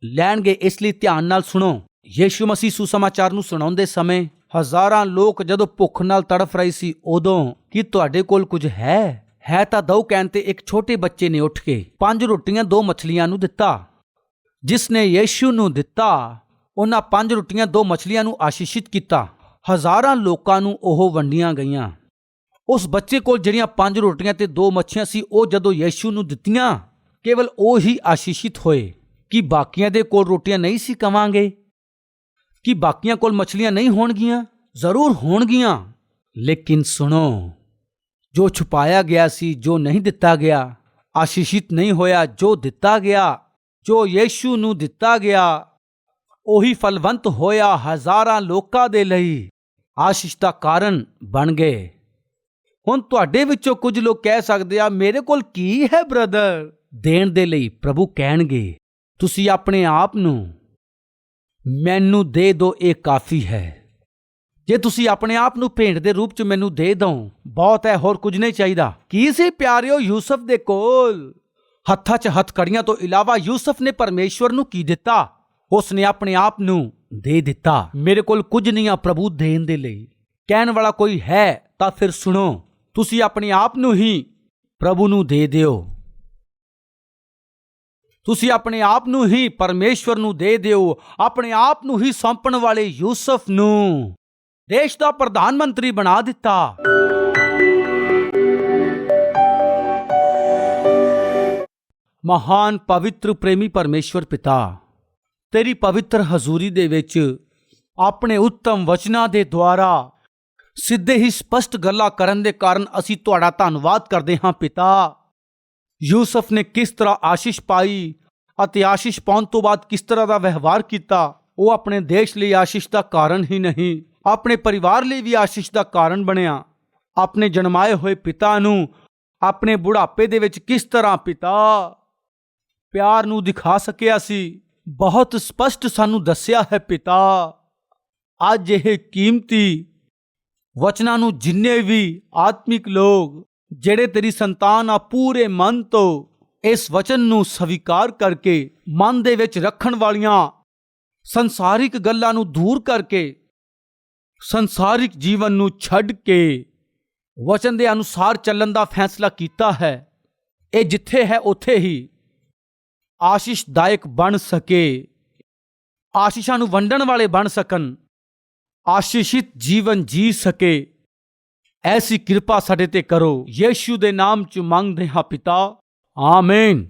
ਲੈਣਗੇ। ਇਸ ਲਈ ਧਿਆਨ ਨਾਲ ਸੁਣੋ। ਯੀਸ਼ੂ ਮਸੀਹ ਸੁਸਮਾਚਾਰ ਨੂੰ ਸੁਣਾਉਂਦੇ ਸਮੇਂ ਹਜ਼ਾਰਾਂ ਲੋਕ ਜਦੋਂ ਭੁੱਖ ਨਾਲ ਤੜਫ ਰਹੇ ਸੀ, ਉਦੋਂ ਕੀ ਤੁਹਾਡੇ ਕੋਲ ਕੁਝ ਹੈ? ਹੈ ਤਾਂ ਦਉ ਕਹਿਣ ਤੇ ਇੱਕ ਛੋਟੇ ਬੱਚੇ ਨੇ ਉੱਠ ਕੇ ਪੰਜ ਰੋਟੀਆਂ, ਦੋ ਮੱਛਲੀਆਂ ਨੂੰ ਦਿੱਤਾ। ਜਿਸ ਨੇ ਯੀਸ਼ੂ ਨੂੰ ਦਿੱਤਾ, ਉਹਨਾਂ ਪੰਜ ਰੋਟੀਆਂ, ਦੋ ਮੱਛਲੀਆਂ ਨੂੰ ਆਸ਼ੀਸ਼ਿਤ ਕੀਤਾ। ਹਜ਼ਾਰਾਂ ਲੋਕਾਂ ਨੂੰ ਉਹ ਵੰਡੀਆਂ ਗਈਆਂ। ਉਸ ਬੱਚੇ ਕੋਲ ਜਿਹੜੀਆਂ ਪੰਜ ਰੋਟੀਆਂ ਤੇ ਦੋ ਮੱਛੀਆਂ ਸੀ, ਉਹ ਜਦੋਂ ਯੀਸ਼ੂ ਨੂੰ ਦਿੱਤੀਆਂ, ਕੇਵਲ ਉਹ ਹੀ ਆਸ਼ੀਸ਼ਿਤ ਹੋਏ ਕਿ ਬਾਕੀਆਂ ਦੇ ਕੋਲ ਰੋਟੀਆਂ ਨਹੀਂ ਸੀ ਕਵਾਂਗੇ, ਕਿ ਬਾਕੀਆਂ ਕੋਲ ਮੱਛਲੀਆਂ ਨਹੀਂ ਹੋਣਗੀਆਂ, ਜ਼ਰੂਰ ਹੋਣਗੀਆਂ। ਲੇਕਿਨ ਸੁਣੋ ਜੋ ਛੁਪਾਇਆ ਗਿਆ ਸੀ, ਜੋ ਨਹੀਂ ਦਿੱਤਾ ਗਿਆ, ਆਸ਼ੀਸ਼ਿਤ ਨਹੀਂ ਹੋਇਆ, ਜੋ ਦਿੱਤਾ ਗਿਆ, ਜੋ ਯੀਸ਼ੂ ਨੂੰ ਦਿੱਤਾ ਗਿਆ, ਉਹੀ ਫਲਵੰਤ ਹੋਇਆ ਹਜ਼ਾਰਾਂ ਲੋਕਾਂ ਦੇ ਲਈ। ਆਸ਼ੀਸ਼ ਦਾ ਕਾਰਨ ਬਣ ਗਏ। ਹੁਣ ਤੁਹਾਡੇ ਵਿੱਚੋਂ ਕੁਝ ਲੋਕ ਕਹਿ ਸਕਦੇ ਆ, ਮੇਰੇ ਕੋਲ ਕੀ ਹੈ, ਬ੍ਰਦਰ? ਦੇਣ ਦੇ ਲਈ ਪ੍ਰਭੂ ਕਹਿਣਗੇ, ਤੁਸੀਂ ਆਪਣੇ ਆਪ ਨੂੰ ਮੈਨੂੰ ਦੇ ਦਿਓ ਇਹ ਕਾਫੀ ਹੈ। ਜੇ ਤੁਸੀਂ ਆਪਣੇ ਆਪ ਨੂੰ ਭੇਂਟ ਦੇ ਰੂਪ ਚ ਮੈਨੂੰ ਦੇ ਦੋ ਬਹੁਤ ਹੈ ਹੋਰ ਕੁਝ ਨਹੀਂ ਚਾਹੀਦਾ। ਕੀ ਸੀ ਪਿਆਰਿਓ ਯੂਸਫ ਦੇ ਕੋਲ? ਹੱਥਾਂ 'ਚ ਹੱਥਕੜੀਆਂ ਤੋਂ ਇਲਾਵਾ ਯੂਸਫ ਨੇ ਪਰਮੇਸ਼ਵਰ ਨੂੰ ਕੀ ਦਿੱਤਾ? ਉਸ ਨੇ ਆਪਣੇ ਆਪ ਨੂੰ ਦੇ ਦਿੱਤਾ। ਮੇਰੇ ਕੋਲ ਕੁਝ ਨਹੀਂ ਆ ਪ੍ਰਭੂ ਦੇਣ ਦੇ ਲਈ। ਕਹਿਣ ਵਾਲਾ ਕੋਈ ਹੈ ਤਾਂ ਫਿਰ ਸੁਣੋ, ਤੁਸੀਂ ਆਪਣੇ ਆਪ ਨੂੰ ਹੀ ਪ੍ਰਭੂ ਨੂੰ ਦੇ ਦਿਓ। ਤੁਸੀਂ ਆਪਣੇ ਆਪ ਨੂੰ ਹੀ ਪਰਮੇਸ਼ਵਰ ਨੂੰ ਦੇ ਦਿਓ, ਆਪਣੇ ਆਪ ਨੂੰ ਹੀ ਸੌਂਪਣ ਵਾਲੇ ਯੂਸਫ ਨੂੰ। ਦੇਸ਼ ਦਾ ਪ੍ਰਧਾਨ ਮੰਤਰੀ ਬਣਾ ਦਿੱਤਾ। ਮਹਾਨ ਪਵਿੱਤਰ ਪ੍ਰੇਮੀ ਪਰਮੇਸ਼ਵਰ ਪਿਤਾ, ਤੇਰੀ ਪਵਿੱਤਰ ਹਜ਼ੂਰੀ ਦੇ ਵਿੱਚ ਆਪਣੇ ਉੱਤਮ ਵਚਨਾਂ ਦੇ ਦੁਆਰਾ ਸਿੱਧੇ ਹੀ ਸਪਸ਼ਟ ਗੱਲਾਂ ਕਰਨ ਦੇ ਕਾਰਨ ਅਸੀਂ ਤੁਹਾਡਾ ਧੰਨਵਾਦ ਕਰਦੇ ਹਾਂ ਪਿਤਾ। ਯੂਸਫ ਨੇ ਕਿਸ ਤਰ੍ਹਾਂ ਆਸ਼ੀਸ਼ ਪਾਈ ਅਤੇ ਆਸ਼ੀਸ਼ ਪਾਉਣ ਤੋਂ ਬਾਅਦ ਕਿਸ ਤਰ੍ਹਾਂ ਦਾ ਵਿਵਹਾਰ ਕੀਤਾ, ਉਹ ਆਪਣੇ ਦੇਸ਼ ਲਈ ਆਸ਼ੀਸ਼ ਦਾ ਕਾਰਨ ਹੀ ਨਹੀਂ। ਆਪਣੇ ਪਰਿਵਾਰ ਲਈ ਵੀ ਆਸ਼ੀਸ਼ ਦਾ ਕਾਰਨ ਬਣਿਆ। ਆਪਣੇ ਜਨਮਾਏ ਹੋਏ ਪਿਤਾ ਨੂੰ ਆਪਣੇ ਬੁਢਾਪੇ ਦੇ ਵਿੱਚ ਕਿਸ ਤਰ੍ਹਾਂ ਪਿਤਾ? ਪਿਆਰ ਨੂੰ ਦਿਖਾ ਸਕਿਆ ਸੀ। ਬਹੁਤ ਸਪਸ਼ਟ ਸਾਨੂੰ ਦੱਸਿਆ ਹੈ ਪਿਤਾ, ਅੱਜ ਇਹ ਕੀਮਤੀ ਵਚਨਾਂ ਨੂੰ ਜਿੰਨੇ ਵੀ ਆਤਮਿਕ ਲੋਕ, ਜਿਹੜੇ ਤੇਰੀ ਸੰਤਾਨ ਆ ਪੂਰੇ ਮਨ ਤੋਂ, ਇਸ ਵਚਨ ਨੂੰ ਸਵੀਕਾਰ ਕਰਕੇ, ਮਨ ਦੇ ਵਿੱਚ ਰੱਖਣ ਵਾਲੀਆਂ ਸੰਸਾਰਿਕ ਗੱਲਾਂ ਨੂੰ ਦੂਰ ਕਰਕੇ ਸੰਸਾਰਿਕ ਜੀਵਨ ਨੂੰ ਛੱਡ ਕੇ ਵਚਨ ਦੇ ਅਨੁਸਾਰ ਚੱਲਣ ਦਾ ਫੈਸਲਾ ਕੀਤਾ ਹੈ। ਇਹ ਜਿੱਥੇ ਹੈ, ਉੱਥੇ ਹੀ ਆਸ਼ੀਸ਼ਦਾਇਕ ਬਣ ਸਕੇ। ਆਸ਼ੀਸ਼ਾਂ ਨੂੰ ਵੰਡਣ ਵਾਲੇ ਬਣ ਸਕਣ। ਆਸ਼ੀਸ਼ਿਤ ਜੀਵਨ ਜੀ ਸਕੇ। ਐਸੀ ਕਿਰਪਾ ਸਾਡੇ ਤੇ ਕਰੋ। ਯੀਸ਼ੂ ਦੇ ਨਾਮ ਚ ਮੰਗਦੇ ਹਾਂ ਪਿਤਾ। ਆਮੇਨ।